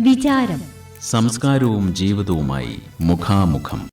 വിചാരം. സംസ്കാരവും ജീവിതവുമായി മുഖാമുഖം.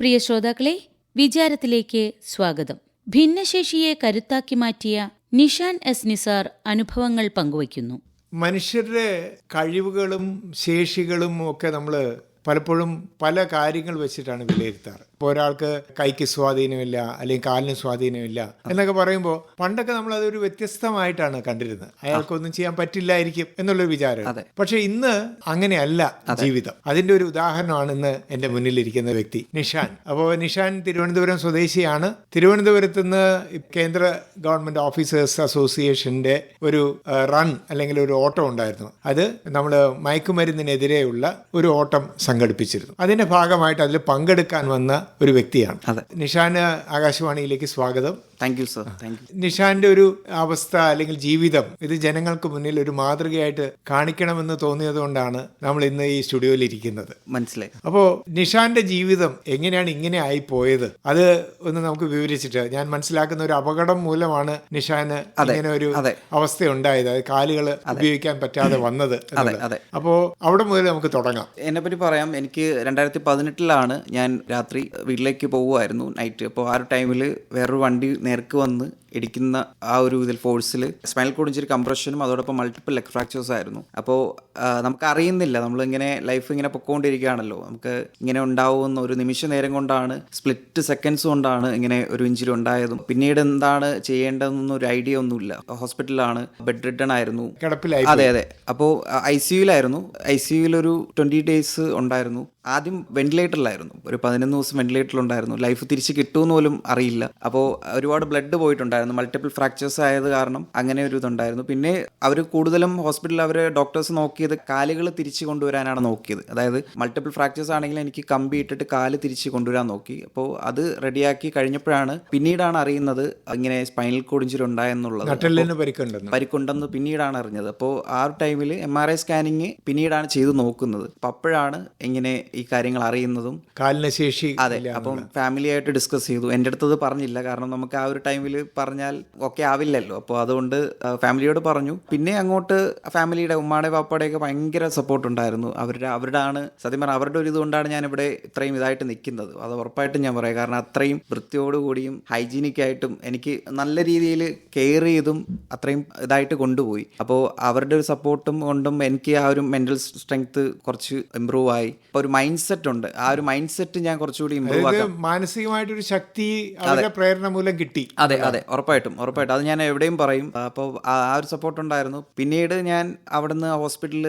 പ്രിയ ശ്രോതാക്കളെ വിചാരത്തിലേക്ക് സ്വാഗതം. ഭിന്നശേഷിയെ കരുത്താക്കി മാറ്റിയ നിഷാൻ എസ് നിസാർ അനുഭവങ്ങൾ പങ്കുവയ്ക്കുന്നു. മനുഷ്യരുടെ കഴിവുകളും ശേഷികളും ഒക്കെ നമ്മൾ പലപ്പോഴും പല കാര്യങ്ങൾ വെച്ചിട്ടാണ് വിലയിരുത്താറ്. ഇപ്പോൾ ഒരാൾക്ക് കൈക്ക് സ്വാധീനമില്ല അല്ലെങ്കിൽ കാലിന് സ്വാധീനമില്ല എന്നൊക്കെ പറയുമ്പോൾ പണ്ടൊക്കെ നമ്മൾ അതൊരു വ്യത്യസ്തമായിട്ടാണ് കണ്ടിരുന്നത്. അയാൾക്കൊന്നും ചെയ്യാൻ പറ്റില്ലായിരിക്കും എന്നുള്ളൊരു വിചാരം. പക്ഷെ ഇന്ന് അങ്ങനെയല്ല ജീവിതം. അതിന്റെ ഒരു ഉദാഹരണമാണ് ഇന്ന് എന്റെ മുന്നിലിരിക്കുന്ന വ്യക്തി നിഷാൻ. അപ്പോൾ നിഷാൻ തിരുവനന്തപുരം സ്വദേശിയാണ്. തിരുവനന്തപുരത്ത് നിന്ന് കേന്ദ്ര ഗവൺമെന്റ് ഓഫീസേഴ്സ് അസോസിയേഷന്റെ ഒരു റൺ അല്ലെങ്കിൽ ഒരു ഓട്ടം ഉണ്ടായിരുന്നു. അത് നമ്മൾ മയക്കുമരുന്നിനെതിരെയുള്ള ഒരു ഓട്ടം സംഘടിപ്പിച്ചിരുന്നു. അതിന്റെ ഭാഗമായിട്ട് അതിൽ പങ്കെടുക്കാൻ വന്ന ഒരു വ്യക്തിയാണ്. നിഷാന് ആകാശവാണിയിലേക്ക് സ്വാഗതം. Thank you sir thank you നിഷാന്റെ ഒരു അവസ്ഥ അല്ലെങ്കിൽ ജീവിതം ഇത് ജനങ്ങൾക്ക് മുന്നിൽ ഒരു മാതൃകയായിട്ട് കാണിക്കണമെന്ന് തോന്നിയത് കൊണ്ടാണ് നമ്മൾ ഇന്ന് ഈ സ്റ്റുഡിയോയിൽ ഇരിക്കുന്നത്. മനസ്സിലായി. അപ്പോ നിഷാന്റെ ജീവിതം എങ്ങനെയാണ് ഇങ്ങനെ ആയി പോയത്? അത് ഒന്ന് നമുക്ക് വിവരിച്ചിട്ട് ഞാൻ മനസ്സിലാക്കുന്ന ഒരു അപകടം മൂലമാണ് നിഷാന് ഇങ്ങനെ ഒരു അവസ്ഥ ഉണ്ടായത്. അതായത് കാലുകൾ ഉപയോഗിക്കാൻ പറ്റാതെ വന്നത് അപ്പോൾ. അപ്പോ അവിടെ മുതൽ നമുക്ക് തുടങ്ങാം. എന്നെ പറ്റി പറയാം. എനിക്ക് രണ്ടായിരത്തി പതിനെട്ടിലാണ് ഞാൻ രാത്രി വീട്ടിലേക്ക് പോകുമായിരുന്നു നൈറ്റ് അപ്പോൾ ആ ഒരു ടൈമിൽ വേറൊരു വണ്ടി നേർക്ക് വന്ന് ഇടിക്കുന്ന ആ ഒരു ഇതിൽ ഫോഴ്സിൽ സ്പൈനൽ കോഡ് ഇഞ്ചറി കംപ്രഷനും അതോടൊപ്പം മൾട്ടിപ്പിൾ ലെഗ് ഫ്രാക്ചേഴ്സ് ആയിരുന്നു. അപ്പോൾ നമുക്ക് അറിയുന്നില്ല നമ്മളിങ്ങനെ ലൈഫ് ഇങ്ങനെ പൊക്കോണ്ടിരിക്കുകയാണല്ലോ. നമുക്ക് ഇങ്ങനെ ഉണ്ടാവുന്ന ഒരു നിമിഷ നേരം കൊണ്ടാണ് സ്പ്ലിറ്റ് സെക്കൻഡ്സ് കൊണ്ടാണ് ഇങ്ങനെ ഒരു ഇഞ്ചുറി ഉണ്ടായതും. പിന്നീട് എന്താണ് ചെയ്യേണ്ടതെന്നൊന്നും ഒരു ഐഡിയ ഒന്നുമില്ല. ഹോസ്പിറ്റലിലാണ് ബെഡ് റിട്ടേൺ ആയിരുന്നു. അതെ അതെ. അപ്പോൾ ഐ സി യുയിലായിരുന്നു ഐ സി യുയിൽ ഒരു ട്വന്റി ഡേയ്സ് ഉണ്ടായിരുന്നു. ആദ്യം വെന്റിലേറ്ററിലായിരുന്നു ഒരു പതിനൊന്ന് ദിവസം വെന്റിലേറ്ററിലുണ്ടായിരുന്നു ലൈഫ് തിരിച്ച് കിട്ടുമെന്ന് പോലും അറിയില്ല. അപ്പോൾ ഒരുപാട് ബ്ലഡ് പോയിട്ടുണ്ടായിരുന്നു. മൾട്ടിപ്പിൾ ഫ്രാക്ചേഴ്സ് ആയത് കാരണം അങ്ങനെ ഒരു ഇതുണ്ടായിരുന്നു. പിന്നെ അവർ കൂടുതലും ഹോസ്പിറ്റലിൽ അവർ ഡോക്ടേഴ്സ് നോക്കിയത് കാലുകൾ തിരിച്ചു കൊണ്ടുവരാനാണ് നോക്കിയത്. അതായത് മൾട്ടിപ്പിൾ ഫ്രാക്ചേഴ്സ് ആണെങ്കിൽ എനിക്ക് കമ്പി ഇട്ടിട്ട് കാൽ തിരിച്ചു കൊണ്ടുവരാൻ നോക്കി. അപ്പോൾ അത് റെഡിയാക്കി കഴിഞ്ഞപ്പോഴാണ് പിന്നീടാണ് അറിയുന്നത് ഇങ്ങനെ സ്പൈനൽ പരിക്കുണ്ടെന്ന്. പരിക്കുണ്ടെന്ന് പിന്നീടാണ് അറിഞ്ഞത്. അപ്പോൾ ആ ടൈമിൽ എം ആർ ഐ സ്കാനിങ് പിന്നീടാണ് ചെയ്തു നോക്കുന്നത്. അപ്പം അപ്പോഴാണ് ഇങ്ങനെ ഈ കാര്യങ്ങൾ അറിയുന്നതും കാലിന് ശേഷി അതെ. അപ്പം ഫാമിലി ആയിട്ട് ഡിസ്കസ് ചെയ്തു. എന്റെ അടുത്തത് പറഞ്ഞില്ല. കാരണം നമുക്ക് ആ ഒരു ടൈമിൽ പറഞ്ഞാൽ ഓക്കെ ആവില്ലല്ലോ. അപ്പോൾ അതുകൊണ്ട് ഫാമിലിയോട് പറഞ്ഞു. പിന്നെ അങ്ങോട്ട് ഫാമിലിയുടെ ഉമ്മാടെ പാപ്പയുടെയൊക്കെ ഭയങ്കര സപ്പോർട്ട് ഉണ്ടായിരുന്നു. അവരുടെ അവരുടെ ആണ് സത്യം പറഞ്ഞാൽ അവരുടെ ഒരു ഇതുകൊണ്ടാണ് ഞാനിവിടെ ഇത്രയും ഇതായിട്ട് നിൽക്കുന്നത് അത് ഉറപ്പായിട്ടും ഞാൻ പറയാം. കാരണം അത്രയും വൃത്തിയോടുകൂടിയും ഹൈജീനിക്കായിട്ടും എനിക്ക് നല്ല രീതിയിൽ കെയർ ചെയ്തും അത്രയും ഇതായിട്ട് കൊണ്ടുപോയി. അപ്പോൾ അവരുടെ ഒരു സപ്പോർട്ടും കൊണ്ടും എനിക്ക് ആ ഒരു മെന്റൽ സ്ട്രെങ്ത് കുറച്ച് ഇമ്പ്രൂവ് ആയി. അപ്പോൾ ഒരു മൈൻഡ് സെറ്റ് ഉണ്ട്. ആ ഒരു മൈൻഡ് സെറ്റ് ഞാൻ കുറച്ചുകൂടി ഇമ്പ്രൂവ് ആക്കാം. മാനസികമായിട്ടൊരു ശക്തി പ്രേരണ മൂലം കിട്ടി. അതെ അതെ ഉറപ്പായിട്ടും ഉറപ്പായിട്ടും. അത് ഞാൻ എവിടെയും പറയും. അപ്പോൾ ആ ഒരു സപ്പോർട്ട് ഉണ്ടായിരുന്നു. പിന്നീട് ഞാൻ അവിടുന്ന് ഹോസ്പിറ്റലിൽ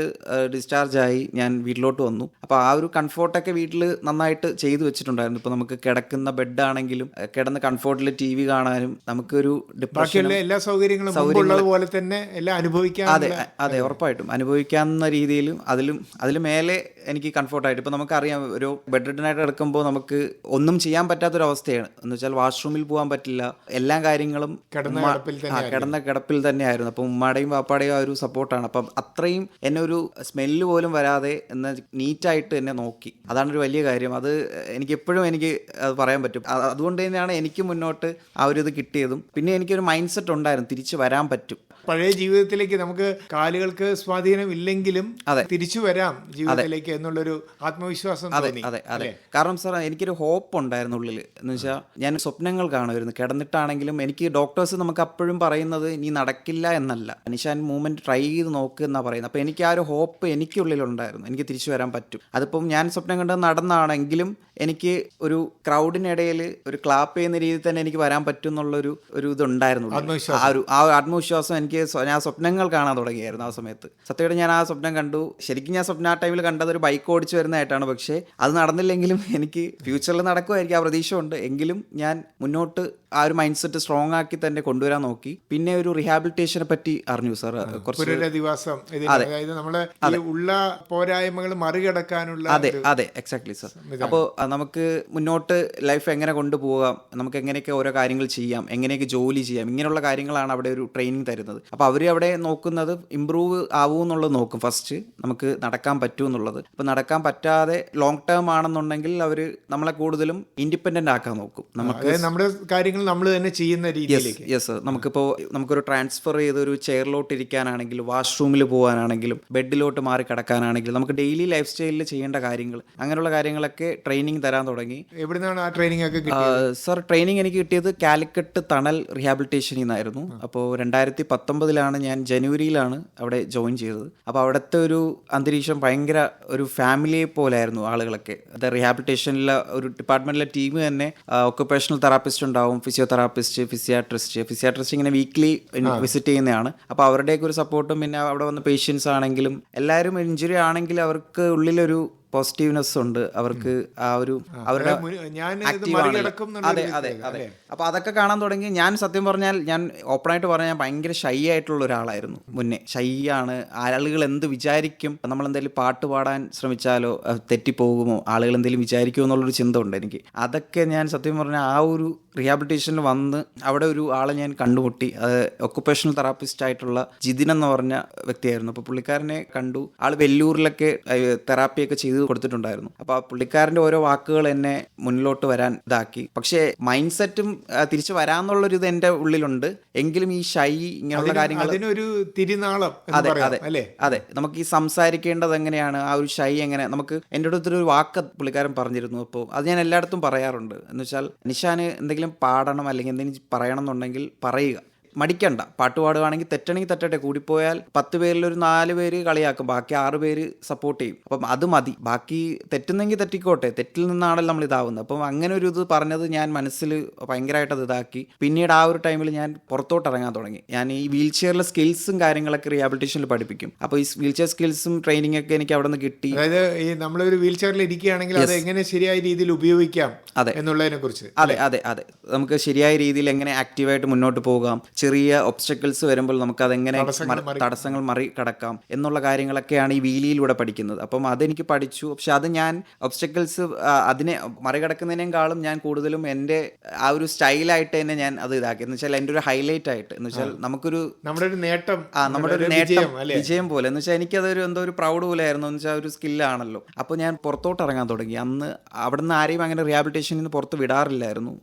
ഡിസ്ചാർജ് ആയി ഞാൻ വീട്ടിലോട്ട് വന്നു. അപ്പോൾ ആ ഒരു കംഫോർട്ടൊക്കെ വീട്ടിൽ നന്നായിട്ട് ചെയ്തു വെച്ചിട്ടുണ്ടായിരുന്നു. ഇപ്പോൾ നമുക്ക് കിടക്കുന്ന ബെഡ് ആണെങ്കിലും കിടന്ന് കംഫോർട്ടിൽ ടി വി കാണാനും നമുക്കൊരു ഡിപ്രഷൻ എല്ലാ സൗകര്യങ്ങളും പോലെ തന്നെ എല്ലാം അനുഭവിക്കാൻ അതെ അതെ ഉറപ്പായിട്ടും. അനുഭവിക്കാവുന്ന രീതിയിലും അതിലും അതിലും മേലെ എനിക്ക് കംഫർട്ടായിട്ട്. ഇപ്പോൾ നമുക്കറിയാം ഒരു ബെഡ് റിട്ടനായിട്ട് കിടക്കുമ്പോൾ നമുക്ക് ഒന്നും ചെയ്യാൻ പറ്റാത്തൊരവസ്ഥയാണ്. എന്ന് വെച്ചാൽ വാഷ്റൂമിൽ പോകാൻ പറ്റില്ല. എല്ലാ കാര്യങ്ങളും കിടപ്പിൽ കിടന്ന കിടപ്പിൽ തന്നെയായിരുന്നു. അപ്പം ഉമ്മയുടെയും പാപ്പാടെയും ആ ഒരു സപ്പോർട്ടാണ്. അപ്പം അത്രയും എന്നെ ഒരു സ്മെല്ല് പോലും വരാതെ എന്ന നീറ്റായിട്ട് എന്നെ നോക്കി. അതാണ് ഒരു വലിയ കാര്യം. അത് എനിക്ക് എപ്പോഴും എനിക്ക് അത് പറയാൻ പറ്റും. അതുകൊണ്ട് തന്നെയാണ് എനിക്ക് മുന്നോട്ട് ആ ഒരു ഇത് കിട്ടിയതും. പിന്നെ എനിക്കൊരു മൈൻഡ് സെറ്റ് ഉണ്ടായിരുന്നു. തിരിച്ച് വരാൻ പറ്റും. പഴയ ജീവിതത്തിലേക്ക് നമുക്ക് കാലുകൾക്ക് സ്വാധീനം ഇല്ലെങ്കിലും. തിരിച്ചു വരാം ജീവിതത്തിലേക്ക് എന്നുള്ളൊരു ആത്മവിശ്വാസം തോന്നി അതെ അതെ. കാരണം സാർ എനിക്കൊരു ഹോപ്പ് ഉണ്ടായിരുന്നു ഉള്ളിൽ. എന്ന് വെച്ചാൽ ഞാൻ സ്വപ്നങ്ങൾ കാണുമായിരുന്നു. കിടന്നിട്ടാണെങ്കിലും എനിക്ക് ഡോക്ടേഴ്സ് നമുക്ക് അപ്പോഴും പറയുന്നത് നീ നടക്കില്ല എന്നല്ല. നിഷാൻ മൂവ്മെന്റ് ട്രൈ ചെയ്ത് നോക്ക് എന്നാ പറയുന്നത്. അപ്പോൾ എനിക്ക് ആ ഒരു ഹോപ്പ് എനിക്കുള്ളിലുണ്ടായിരുന്നു എനിക്ക് തിരിച്ചു വരാൻ പറ്റും. അതിപ്പം ഞാൻ സ്വപ്നം കണ്ടത് നടന്നാണെങ്കിലും എനിക്ക് ഒരു ക്രൗഡിനിടയിൽ ഒരു ക്ലാപ്പ് ചെയ്യുന്ന രീതിയിൽ തന്നെ എനിക്ക് വരാൻ പറ്റും എന്നുള്ളൊരു ഒരു ഇതുണ്ടായിരുന്നു. ആ ഒരു ആ ഒരു ആത്മവിശ്വാസം എനിക്ക് സ്വ- ഞാൻ സ്വപ്നങ്ങൾ കാണാൻ തുടങ്ങിയായിരുന്നു ആ സമയത്ത്. സത്യമായിട്ട് ഞാൻ ആ സ്വപ്നം കണ്ടു. ശരിക്കും ഞാൻ സ്വപ്നം ആ ടൈമിൽ കണ്ടത് ഒരു ബൈക്ക് ഓടിച്ചു വരുന്നതായിട്ടാണ്. പക്ഷേ അത് നടന്നില്ലെങ്കിലും എനിക്ക് ഫ്യൂച്ചറിൽ നടക്കുമായിരിക്കും ആ പ്രതീക്ഷ ഉണ്ട് എങ്കിലും ഞാൻ മുന്നോട്ട് ആ ഒരു മൈൻഡ് സെറ്റ് സ്ട്രോങ് ആക്കി തന്നെ കൊണ്ടുവരാൻ നോക്കി. പിന്നെ ഒരു റിഹാബിലിറ്റേഷനെ പറ്റി അറിഞ്ഞു സാർ പുനരധിവാസം അതായത് നമ്മൾ ഉള്ള പോരായ്മകൾ മറികടക്കാനുള്ള അതെ അതെ എക്സാക്ട്ലി സർ അപ്പോൾ നമുക്ക് മുന്നോട്ട് ലൈഫ് എങ്ങനെ കൊണ്ടുപോകാം? നമുക്ക് എങ്ങനെയൊക്കെ ഓരോ കാര്യങ്ങൾ ചെയ്യാം? എങ്ങനെയൊക്കെ ജോലി ചെയ്യാം? ഇങ്ങനെയുള്ള കാര്യങ്ങളാണ് അവിടെ ഒരു ട്രെയിനിങ് തരുന്നത്. അപ്പോൾ അവർ അവിടെ നോക്കുന്നത് ഇമ്പ്രൂവ് ആവൂ എന്നുള്ളത് നോക്കും ഫസ്റ്റ് നമുക്ക് നടക്കാൻ പറ്റൂ എന്നുള്ളത്. അപ്പോൾ നടക്കാൻ പറ്റാതെ ലോങ് ടേം ആണെന്നുണ്ടെങ്കിൽ അവർ നമ്മളെ കൂടുതലും ഇൻഡിപെൻഡന്റ് ആക്കാൻ നോക്കും. നമുക്ക് നമ്മുടെ കാര്യങ്ങൾ കാര്യങ്ങൾ നമ്മൾ തന്നെ ചെയ്യുന്ന രീതിയിലേക്ക്. യെസ് നമുക്കിപ്പോൾ നമുക്കൊരു ട്രാൻസ്ഫർ ചെയ്ത് ഒരു ചെയറിലോട്ട് ഇരിക്കാനാണെങ്കിലും വാഷ്റൂമിൽ പോകാനാണെങ്കിലും ബെഡിലോട്ട് മാറി കിടക്കാനാണെങ്കിലും നമുക്ക് ഡെയിലി ലൈഫ് സ്റ്റൈലിൽ ചെയ്യേണ്ട കാര്യങ്ങൾ അങ്ങനെയുള്ള കാര്യങ്ങളൊക്കെ ട്രെയിനിങ് തരാൻ തുടങ്ങി. എവിടുന്നാണ് ആ ട്രെയിനിങ് ഒക്കെ സർ ട്രെയിനിങ് എനിക്ക് കിട്ടിയത് കാലിക്കട്ട് തണൽ റീഹാബിലിറ്റേഷനിൽ നിന്നായിരുന്നു. അപ്പോൾ രണ്ടായിരത്തി പത്തൊമ്പതിലാണ് ഞാൻ ജനുവരിയിലാണ് അവിടെ ജോയിൻ ചെയ്തത്. അപ്പോൾ അവിടുത്തെ ഒരു അന്തരീക്ഷം ഭയങ്കര ഒരു ഫാമിലിയെ പോലെയായിരുന്നു ആളുകളൊക്കെ. അത് റീഹാബിലിറ്റേഷനിലെ ഒരു ഡിപ്പാർട്ട്മെന്റിലെ ടീം തന്നെ ഒക്കുപേഷണൽ തെറാപ്പിസ്റ്റ് ഉണ്ടാവും ഫിസിയോതെറാപ്പിസ്റ്റ് ഫിസിയാട്രിസ്റ്റ്. ഫിസിയാട്രിസ്റ്റ് ഇങ്ങനെ വീക്ക്ലി വിസിറ്റ് ചെയ്യുന്നതാണ്. അപ്പോൾ അവരുടെയൊക്കെ ഒരു സപ്പോർട്ടും പിന്നെ അവിടെ വന്ന പേഷ്യൻസ് ആണെങ്കിലും എല്ലാവരും ഇഞ്ചുറി ആണെങ്കിൽ അവർക്ക് ഉള്ളിലൊരു പോസിറ്റീവ്നെസ് ഉണ്ട്. അവർക്ക് ആ ഒരു അവരുടെ. അതെ അതെ അതെ. അപ്പോൾ അപ്പൊ അതൊക്കെ കാണാൻ തുടങ്ങി. ഞാൻ സത്യം പറഞ്ഞാൽ ഞാൻ ഓപ്പണായിട്ട് പറഞ്ഞാൽ ഭയങ്കര ഷൈ ആയിട്ടുള്ള ഒരാളായിരുന്നു മുന്നേ. ഷൈ ആണ്. ആളുകൾ എന്ത് വിചാരിക്കും? നമ്മൾ എന്തെങ്കിലും പാട്ട് പാടാൻ ശ്രമിച്ചാലോ തെറ്റിപ്പോകുമോ? ആളുകൾ എന്തെങ്കിലും വിചാരിക്കുമോ എന്നുള്ളൊരു ചിന്ത ഉണ്ട് എനിക്ക്. അതൊക്കെ ഞാൻ സത്യം പറഞ്ഞാൽ ആ ഒരു റീഹാബിലിറ്റേഷനിൽ വന്ന് അവിടെ ഒരു ആളെ ഞാൻ കണ്ടുമുട്ടി. അത് ഒക്കുപേഷണൽ തെറാപ്പിസ്റ്റ് ആയിട്ടുള്ള ജിതിൻ എന്ന് പറഞ്ഞ വ്യക്തിയായിരുന്നു. അപ്പോൾ പുള്ളിക്കാരനെ കണ്ടു. ആൾ വെല്ലൂരിലൊക്കെ തെറാപ്പിയൊക്കെ ചെയ്ത്. കൊടുത്തിട്ടുണ്ടായിരുന്നു. അപ്പോൾ ആ പുള്ളിക്കാരന്റെ ഓരോ വാക്കുകൾ എന്നെ മുന്നിലോട്ട് വരാൻ ഇതാക്കി. പക്ഷേ മൈൻഡ് സെറ്റും തിരിച്ചു വരാന്നുള്ളൊരു ഇത് എന്റെ ഉള്ളിലുണ്ട്. എങ്കിലും ഈ ഷൈ ഇങ്ങനെയുള്ള കാര്യങ്ങൾ അതിനൊരു തിരിനാളം അതെ അതെ അല്ലേ? അതെ. നമുക്ക് ഈ സംസാരിക്കേണ്ടത് എങ്ങനെയാണ് ആ ഒരു ഷൈ എങ്ങനെ നമുക്ക് എന്റെ അടുത്തൊരു വാക്ക് പുള്ളിക്കാരൻ പറഞ്ഞിരുന്നു. അപ്പോൾ അത് ഞാൻ എല്ലായിടത്തും പറയാറുണ്ട്. എന്ന് വെച്ചാൽ നിഷാന് എന്തെങ്കിലും പാടണം അല്ലെങ്കിൽ എന്തെങ്കിലും പറയണം എന്നുണ്ടെങ്കിൽ പറയുക. മടിക്കണ്ട. പാട്ട് പാടുകയാണെങ്കിൽ തെറ്റണെങ്കിൽ തെറ്റട്ടെ. കൂടിപ്പോയാൽ പത്ത് പേരിൽ ഒരു നാല് പേര് കളിയാക്കും. ബാക്കി ആറ് പേര് സപ്പോർട്ട് ചെയ്യും. അപ്പം അത് മതി. ബാക്കി തെറ്റുന്നെങ്കിൽ തെറ്റിക്കോട്ടെ. തെറ്റിൽ നിന്നാണല്ലോ നമ്മൾ ഇതാവുന്നത്. അപ്പം അങ്ങനെ ഒരു ഇത് പറഞ്ഞത് ഞാൻ മനസ്സിൽ ഭയങ്കരമായിട്ട് അത് ഇതാക്കി. പിന്നീട് ആ ഒരു ടൈമിൽ ഞാൻ പുറത്തോട്ട് ഇറങ്ങാൻ തുടങ്ങി. ഞാൻ ഈ വീൽ ചെയറിലെ സ്കിൽസും കാര്യങ്ങളൊക്കെ റിയാബിലിറ്റേഷനിൽ പഠിപ്പിക്കും. അപ്പോൾ ഈ വീൽ ചെയർ സ്കിൽസും ട്രെയിനിങ് ഒക്കെ എനിക്ക് അവിടെ നിന്ന് കിട്ടി. അതായത് ഈ നമ്മളൊരു വീൽ ചെയറിൽ ഇരിക്കുകയാണെങ്കിൽ അത് എങ്ങനെ ശരിയായ രീതിയിൽ ഉപയോഗിക്കാം അതെ. എന്നുള്ളതിനെ കുറിച്ച് അതെ അതെ അതെ. നമുക്ക് ശരിയായ രീതിയിൽ എങ്ങനെ ആക്റ്റീവായിട്ട് മുന്നോട്ട് പോകാം. ചെറിയ ഒബ്സ്റ്റക്കിൾസ് വരുമ്പോൾ നമുക്ക് അതെങ്ങനെ തടസ്സങ്ങൾ മറികടക്കാം എന്നുള്ള കാര്യങ്ങളൊക്കെയാണ് ഈ വീലിയിലൂടെ പഠിക്കുന്നത്. അപ്പം അതെനിക്ക് പഠിച്ചു. പക്ഷെ അത് ഞാൻ ഒബ്സ്റ്റക്കിൾസ് അതിനെ മറികടക്കുന്നതിനേക്കാളും ഞാൻ കൂടുതലും എന്റെ ആ ഒരു സ്റ്റൈലായിട്ട് തന്നെ ഞാൻ അത് ഇതാക്കി. എന്ന് വെച്ചാൽ എന്റെ ഒരു ഹൈലൈറ്റ് ആയിട്ട്. എന്ന് വെച്ചാൽ നമുക്കൊരു നമ്മുടെ ഒരു നേട്ടം. ആ നമ്മുടെ ഒരു നേട്ടം വിജയം പോലെ. എന്ന് വെച്ചാൽ എനിക്ക് അതൊരു എന്തോ ഒരു പ്രൗഡ് പോലെ ആയിരുന്നു. എന്ന് വെച്ചാൽ ഒരു സ്കില്ലാണല്ലോ അപ്പോൾ ഞാൻ പുറത്തോട്ട് ഇറങ്ങാൻ തുടങ്ങി. അന്ന് അവിടെ നിന്ന് ആരെയും അങ്ങനെ റിഹാബിലിറ്റേഷനിൽ നിന്ന് പുറത്ത് വിടാറില്ലായിരുന്നു.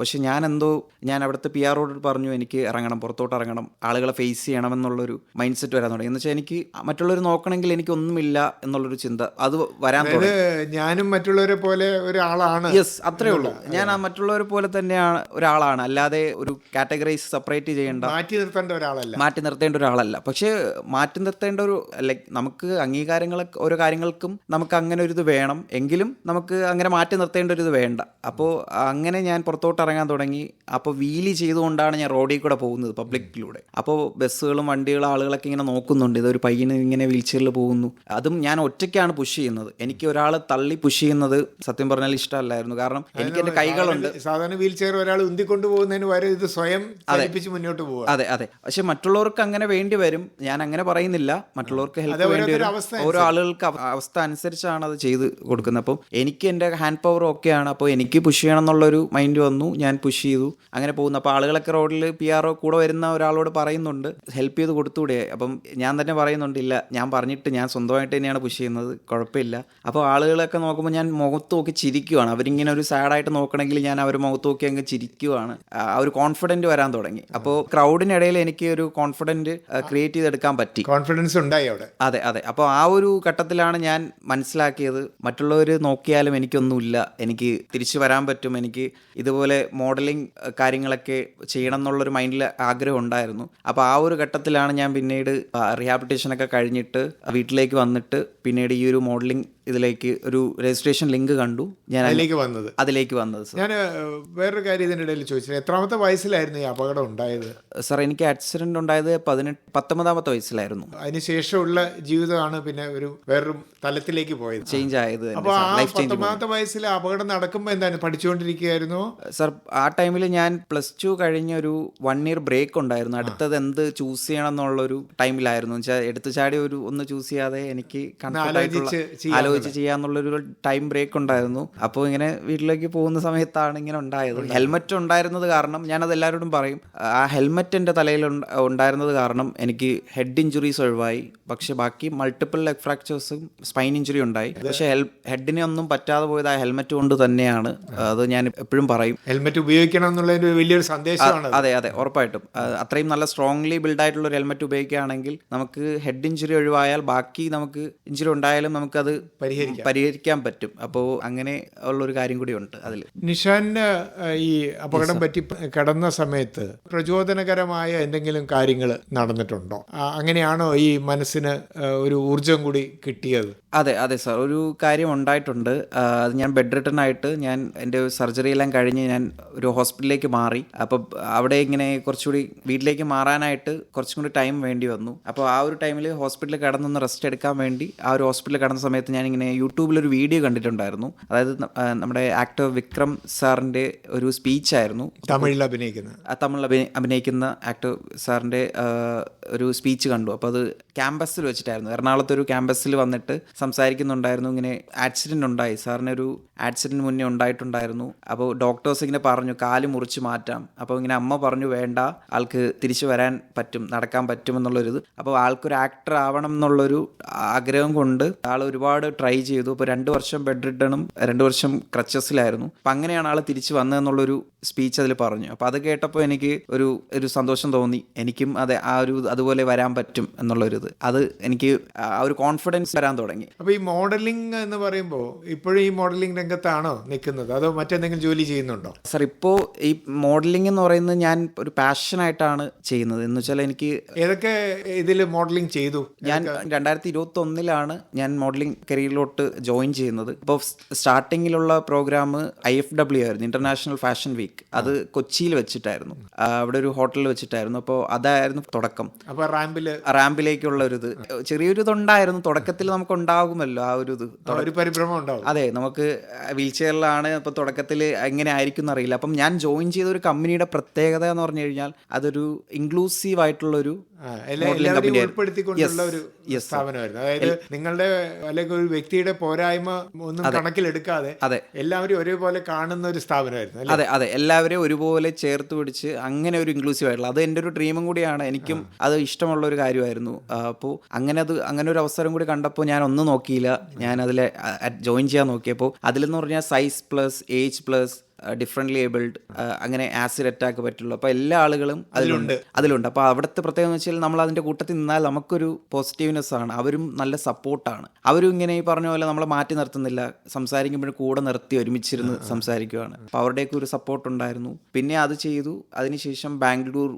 പക്ഷെ ഞാൻ എന്തോ ഞാൻ അവിടുത്തെ പി ആറോട് പറഞ്ഞു എനിക്ക് ഇറങ്ങണം പുറത്തോട്ട് ഇറങ്ങണം ആളുകളെ ഫേസ് ചെയ്യണം എന്നുള്ളൊരു മൈൻഡ് സെറ്റ് വരാൻ തുടങ്ങി. എന്ന് വെച്ചാൽ എനിക്ക് മറ്റുള്ളവർ നോക്കണമെങ്കിൽ എനിക്കൊന്നുമില്ല എന്നുള്ളൊരു ചിന്ത അത് വരാൻ തുടങ്ങി. ഞാനും മറ്റുള്ളവരെ പോലെ ഒരാളാണ്. യെസ് അത്രേ ഉള്ളൂ. ഞാൻ ആ മറ്റുള്ളവരെ പോലെ തന്നെയാണ് ഒരാളാണ്. അല്ലാതെ ഒരു കാറ്റഗറൈസ് സെപ്പറേറ്റ് ചെയ്യേണ്ട മാറ്റി നിർത്തേണ്ട ഒരാളല്ല. മാറ്റി നിർത്തേണ്ട ഒരാളല്ല. പക്ഷേ മാറ്റി നിർത്തേണ്ട ഒരു ലൈക്ക് നമുക്ക് അംഗീകാരങ്ങളൊക്കെ ഓരോ കാര്യങ്ങൾക്കും നമുക്ക് അങ്ങനെ ഒരു ഇത് വേണം. എങ്കിലും നമുക്ക് അങ്ങനെ മാറ്റി നിർത്തേണ്ട ഒരു ഇത് വേണ്ട. അപ്പോൾ അങ്ങനെ ഞാൻ പുറത്തോട്ട് ഇറങ്ങാൻ തുടങ്ങി. അപ്പോൾ വീലി ചെയ്തുകൊണ്ടാണ് ഞാൻ റോഡിൽ കൂടെ പോകുന്നത്. പബ്ലിക്കിലൂടെ. അപ്പോൾ ബസ്സുകളും വണ്ടികളും ആളുകളൊക്കെ ഇങ്ങനെ നോക്കുന്നുണ്ട്. ഇതൊരു പയ്യന് ഇങ്ങനെ വീൽ ചെയറിൽ പോകുന്നു. അതും ഞാൻ ഒറ്റയ്ക്കാണ് പുഷ് ചെയ്യുന്നത്. എനിക്ക് ഒരാൾ തള്ളി പുഷ് ചെയ്യുന്നത് സത്യം പറഞ്ഞാൽ ഇഷ്ടമല്ലായിരുന്നു. കാരണം എനിക്ക് എന്റെ കൈകളുണ്ട്. സാധാരണ വീൽ ചെയർ ഒരാൾ ഉന്തിക്കൊണ്ട് പോകുന്നതിന് വരെ ഇത് സ്വയം ചലിപ്പിച്ച് മുന്നോട്ട് പോകും അതെ അതെ. പക്ഷെ മറ്റുള്ളവർക്ക് അങ്ങനെ വേണ്ടി വരും. ഞാൻ അങ്ങനെ പറയുന്നില്ല. മറ്റുള്ളവർക്ക് ഹെൽപ്പ് വേണ്ടി വരും. ഓരോ ആളുകൾക്ക് അവസ്ഥ അനുസരിച്ചാണ് അത് ചെയ്ത് കൊടുക്കുന്നത്. അപ്പം എനിക്ക് എന്റെ ഹാൻഡ് പവർ ഓക്കെയാണ് അപ്പോൾ എനിക്ക് പുഷ് ചെയ്യണം എന്നുള്ളൊരു മൈൻഡ് വന്നു. ഞാൻ പുഷ് ചെയ്തു. അങ്ങനെ പോകുന്നു. അപ്പോൾ ആളുകളൊക്കെ റോഡിൽ പി ആർ കൂടെ വരുന്ന ഒരാളോട് പറയുന്നുണ്ട് ഹെൽപ്പ് ചെയ്ത് കൊടുത്തുകൂടെ അപ്പം ഞാൻ തന്നെ പറയുന്നുണ്ട് ഇല്ല ഞാൻ പറഞ്ഞിട്ട് ഞാൻ സ്വന്തമായിട്ട് തന്നെയാണ് പുഷ് ചെയ്യുന്നത് കുഴപ്പമില്ല. അപ്പോൾ ആളുകളൊക്കെ നോക്കുമ്പോൾ ഞാൻ മുഖത്ത് നോക്കി ചിരിക്കുവാണ്. അവരിങ്ങനെ ഒരു സാഡായിട്ട് നോക്കണമെങ്കിൽ ഞാൻ അവർ മുഖത്ത് നോക്കി അങ്ങ് ചിരിക്കുവാണ്. ആ ഒരു കോൺഫിഡന്റ് വരാൻ തുടങ്ങി. അപ്പോൾ ക്രൗഡിനിടയിൽ എനിക്ക് ഒരു കോൺഫിഡന്റ് ക്രിയേറ്റ് ചെയ്തെടുക്കാൻ പറ്റി. കോൺഫിഡൻസ് ഉണ്ടായി അവിടെ. അതെ അതെ. അപ്പോൾ ആ ഒരു ഘട്ടത്തിലാണ് ഞാൻ മനസ്സിലാക്കിയത്. മറ്റുള്ളവർ നോക്കിയാലും എനിക്കൊന്നുമില്ല. എനിക്ക് തിരിച്ചു വരാൻ പറ്റും. എനിക്ക് ഇതുപോലെ മോഡലിംഗ് കാര്യങ്ങളൊക്കെ ചെയ്യണം എന്നുള്ളൊരു മൈൻഡിൽ ആഗ്രഹം ഉണ്ടായിരുന്നു അപ്പോൾ ആ ഒരു ഘട്ടത്തിലാണ് ഞാൻ പിന്നീട് റീഹാബിലിറ്റേഷനൊക്കെ കഴിഞ്ഞിട്ട് വീട്ടിലേക്ക് വന്നിട്ട് പിന്നീട് ഈ ഒരു മോഡലിംഗ് ഇതിലേക്ക് ഒരു രജിസ്ട്രേഷൻ ലിങ്ക് കണ്ടു. ഞാൻ അതിലേക്ക് വന്നത്. അതിലേക്ക് വന്നത് ഞാൻ വേറൊരു കാര്യം ഇതിന്റെ ഇടയിൽ ചോദിച്ചത് എത്രാമത്തെ വയസ്സിലായിരുന്നു ഈ അപകടം ഉണ്ടായത്? സാർ എനിക്ക് ആക്സിഡന്റ് ഉണ്ടായത് പതിനെട്ട് പത്തൊമ്പതാമത്തെ വയസ്സിലായിരുന്നു. അതിനുശേഷമുള്ള ജീവിതമാണ് പിന്നെ ഒരു വേറൊരു തലത്തിലേക്ക് പോയത്. ചേഞ്ച് ആയത് അപ്പോൾ ആ പത്തൊമ്പതാമത്തെ വയസ്സിൽ അപകടം നടക്കുമ്പോൾ എന്താണ് പഠിച്ചുകൊണ്ടിരിക്കുകയായിരുന്നു? സാർ ആ ടൈമിൽ ഞാൻ പ്ലസ് ടു കഴിഞ്ഞ ഒരു വൺ ഇയർ ബ്രേക്ക് ഉണ്ടായിരുന്നു. അടുത്തത് എന്ത് ചൂസ് ചെയ്യണം എന്നുള്ളൊരു ടൈമിലായിരുന്നു വെച്ചാൽ എടുത്തു ചാടി ഒരു ഒന്ന് ചൂസ് ചെയ്യാതെ എനിക്ക് ആലോചിച്ച് ആലോചിച്ച് ചെയ്യാന്നുള്ളൊരു ടൈം ബ്രേക്ക് ഉണ്ടായിരുന്നു. അപ്പോൾ ഇങ്ങനെ വീട്ടിലേക്ക് പോകുന്ന സമയത്താണ് ഇങ്ങനെ ഉണ്ടായത്. ഹെൽമറ്റ് ഉണ്ടായിരുന്നത് കാരണം ഞാനത് എല്ലാവരോടും പറയും. ആ ഹെൽമെറ്റ് എന്റെ തലയിൽ ഉണ്ടായിരുന്നത് കാരണം എനിക്ക് ഹെഡ് ഇഞ്ചുറീസ് ഒഴിവായി. പക്ഷെ ബാക്കി മൾട്ടിപ്പിൾ ലെഗ് ഫ്രാക്ചേഴ്സും സ്പൈൻ ഇഞ്ചുറി ഉണ്ടായി. പക്ഷെ ഹെഡിനെ ഒന്നും പറ്റാതെ പോയത് ആ ഹെൽമെറ്റ് കൊണ്ട് തന്നെയാണ്. അത് ഞാൻ എപ്പോഴും പറയും. ഹെൽമറ്റ് ഉപയോഗിക്കണം എന്നുള്ളതിന്റെ ഒരു വലിയൊരു സന്ദേശമാണ് അതെ അതെ ഉറപ്പായിട്ടും. അത്രയും നല്ല സ്ട്രോങ്ലി ബിൽഡ് ആയിട്ടുള്ള ഒരു ഹെൽമറ്റ് ഉപയോഗിക്കുകയാണെങ്കിൽ നമുക്ക് ഹെഡ് ഇഞ്ചുറി ഒഴിവായാൽ ബാക്കി നമുക്ക് ഇഞ്ചുറി ഉണ്ടായാലും നമുക്കത്. പരിഹരിക്കാൻ പറ്റും. അപ്പോൾ അങ്ങനെ ഉള്ള ഒരു കാര്യം കൂടി ഉണ്ട് അതിൽ. നിഷാന് ഈ അപകടം പറ്റി കിടന്ന സമയത്ത് പ്രചോദനകരമായ എന്തെങ്കിലും കാര്യങ്ങൾ നടന്നിട്ടുണ്ടോ? അങ്ങനെയാണോ ഈ മനസ്സിന് ഒരു ഊർജം കൂടി കിട്ടിയത്? അതെ അതെ സാർ ഒരു കാര്യം ഉണ്ടായിട്ടുണ്ട്. അത് ഞാൻ ബെഡ് റിട്ടേൺ ആയിട്ട് ഞാൻ എന്റെ സർജറി എല്ലാം കഴിഞ്ഞ് ഞാൻ ഒരു ഹോസ്പിറ്റലിലേക്ക് മാറി. അപ്പോൾ അവിടെ ഇങ്ങനെ കുറച്ചുകൂടി വീട്ടിലേക്ക് മാറാനായിട്ട് കുറച്ചും കൂടി ടൈം വേണ്ടി വന്നു. അപ്പോൾ ആ ഒരു ടൈമിൽ ഹോസ്പിറ്റലിൽ കിടന്നൊന്ന് റെസ്റ്റ് എടുക്കാൻ വേണ്ടി ആ ഒരു ഹോസ്പിറ്റലിൽ കിടന്ന സമയത്ത് ഞാൻ ഇങ്ങനെ യൂട്യൂബിൽ ഒരു വീഡിയോ കണ്ടിട്ടുണ്ടായിരുന്നു. അതായത് നമ്മുടെ ആക്ടർ വിക്രം സാറിന്റെ ഒരു സ്പീച്ചായിരുന്നു. തമിഴിൽ അഭിനയിക്കുന്ന. തമിഴിൽ അഭിനയിക്കുന്ന ആക്ടർ സാറിന്റെ ഒരു സ്പീച്ച് കണ്ടു. അപ്പോൾ അത് ക്യാമ്പസിൽ വെച്ചിട്ടായിരുന്നു. എറണാകുളത്ത് ഒരു ക്യാമ്പസിൽ വന്നിട്ട് സംസാരിക്കുന്നുണ്ടായിരുന്നു. ഇങ്ങനെ ആക്സിഡന്റ് ഉണ്ടായി. സാറിന് ഒരു ആക്സിഡന്റ് മുന്നേ ഉണ്ടായിട്ടുണ്ടായിരുന്നു. അപ്പോൾ ഡോക്ടേഴ്സ് ഇങ്ങനെ പറഞ്ഞു കാൽ മുറിച്ച് മാറ്റാം. അപ്പോൾ ഇങ്ങനെ അമ്മ പറഞ്ഞു വേണ്ട ആൾക്ക് തിരിച്ചു വരാൻ പറ്റും നടക്കാൻ പറ്റും എന്നുള്ളൊരിത് അപ്പോൾ ആൾക്കൊരു ആക്ടർ ആവണം എന്നുള്ളൊരു ആഗ്രഹം കൊണ്ട് ആൾ ഒരുപാട് ട്രൈ ചെയ്തു. അപ്പോൾ രണ്ട് വർഷം ബെഡ് റിട്ടണും രണ്ട് വർഷം ക്രച്ചസിലായിരുന്നു അപ്പം അങ്ങനെയാണ് ആൾ തിരിച്ചു വന്നതെന്നുള്ളൊരു സ്പീച്ച് അതിൽ പറഞ്ഞു. അപ്പോൾ അത് കേട്ടപ്പോൾ എനിക്ക് ഒരു ഒരു സന്തോഷം തോന്നി. എനിക്കും അതെ ആ ഒരു അതുപോലെ വരാൻ പറ്റും എന്നുള്ളൊരിത്. അത് എനിക്ക് ആ ഒരു കോൺഫിഡൻസ് വരാൻ തുടങ്ങി. അപ്പോൾ ഈ മോഡലിംഗ് എന്ന് പറയുമ്പോൾ ഇപ്പോഴും ഈ മോഡലിംഗ് രംഗത്താണോ നിൽക്കുന്നത്? അതോ മറ്റെന്തെങ്കിലും ജോലി ചെയ്യുന്നുണ്ടോ? സർ ഇപ്പോൾ ഈ മോഡലിംഗ് എന്ന് പറയുന്നത് ഞാൻ ഒരു പാഷനായിട്ടാണ് ചെയ്യുന്നത്. എന്ന് വെച്ചാൽ എനിക്ക് ഏതൊക്കെ ഇതിൽ മോഡലിംഗ് ചെയ്തു? ഞാൻ രണ്ടായിരത്തി ഇരുപത്തി ഒന്നിലാണ് ഞാൻ മോഡലിംഗ് കരിയറിലോട്ട് ജോയിൻ ചെയ്യുന്നത്. ഇപ്പോൾ സ്റ്റാർട്ടിങ്ങിലുള്ള പ്രോഗ്രാം ഐ എഫ് ഡബ്ല്യു ആയിരുന്നു ഇന്റർനാഷണൽ ഫാഷൻ വീക്ക് അത് കൊച്ചിയിൽ വെച്ചിട്ടായിരുന്നു. അവിടെ ഒരു ഹോട്ടലിൽ വെച്ചിട്ടായിരുന്നു. അപ്പോൾ അതായിരുന്നു തുടക്കം. അപ്പോൾ റാമ്പിൽ റാമ്പിലേക്കുള്ള ഒരു ഇത് ചെറിയൊരു ഇതുണ്ടായിരുന്നു തുടക്കത്തിൽ നമുക്ക് ഉണ്ടാകുമല്ലോ ആ ഒരു ഇത് ഒരു പരിഭ്രമം ഉണ്ടാവും. അതെ നമുക്ക് വീൽ ചെയറിലാണ് ഇപ്പോൾ തുടക്കത്തിൽ എങ്ങനെ ആയിരിക്കും എന്നറിയില്ല അപ്പം ഞാൻ ജോയിൻ ചെയ്ത ഒരു കമ്പനിയുടെ പ്രത്യേകത എന്ന് പറഞ്ഞു കഴിഞ്ഞാൽ അതൊരു ഇൻക്ലൂസീവ് ആയിട്ടുള്ള ഒരു എല്ലാവരെയും ഉൾപ്പെടുത്തിക്കൊണ്ടുള്ള സ്ഥാപനമായിരുന്നു. അതായത് നിങ്ങളുടെ അല്ലെങ്കിൽ ഒരു വ്യക്തിയുടെ പോരായ്മ ഒന്നും കണക്കിലെടുക്കാതെ അതെ. എല്ലാവരും ഒരേപോലെ കാണുന്ന ഒരു സ്ഥാപനമായിരുന്നു അതെ അതെ. എല്ലാവരെയും ഒരുപോലെ ചേർത്ത് പിടിച്ച് അങ്ങനെ ഒരു ഇൻക്ലൂസീവ് ആയിട്ടുള്ള അത് എന്റെ ഒരു ഡ്രീമും കൂടിയാണ്. എനിക്കും അത് ഇഷ്ടമുള്ള ഒരു കാര്യമായിരുന്നു. അപ്പോൾ അങ്ങനെ അത് അങ്ങനെ ഒരു അവസരം കൂടി കണ്ടപ്പോൾ ഞാൻ ഒന്നും നോക്കിയില്ല. ഞാൻ അതിൽ ജോയിൻ ചെയ്യാൻ നോക്കിയപ്പോൾ അതിലെന്ന് പറഞ്ഞാൽ size plus age plus differently abled അങ്ങനെ ആസിഡ് അറ്റാക്ക് പറ്റുള്ളൂ അപ്പോൾ എല്ലാ ആളുകളും അതിലുണ്ട്. അതിലുണ്ട്. അപ്പോൾ അവിടുത്തെ പ്രത്യേകത എന്ന് വെച്ചാൽ നമ്മൾ അതിന്റെ കൂട്ടത്തിൽ നിന്നാൽ നമുക്കൊരു പോസിറ്റീവ്നെസ് ആണ്. അവരും നല്ല സപ്പോർട്ടാണ് അവരും ഇങ്ങനെ ഈ പറഞ്ഞ പോലെ നമ്മളെ മാറ്റി നിർത്തുന്നില്ല. സംസാരിക്കുമ്പോഴും കൂടെ നിർത്തി ഒരുമിച്ചിരുന്ന് സംസാരിക്കുകയാണ് അപ്പോൾ അവരുടെയൊക്കെ ഒരു സപ്പോർട്ട് ഉണ്ടായിരുന്നു. പിന്നെ അത് ചെയ്തു. അതിനുശേഷം ബാംഗ്ലൂർ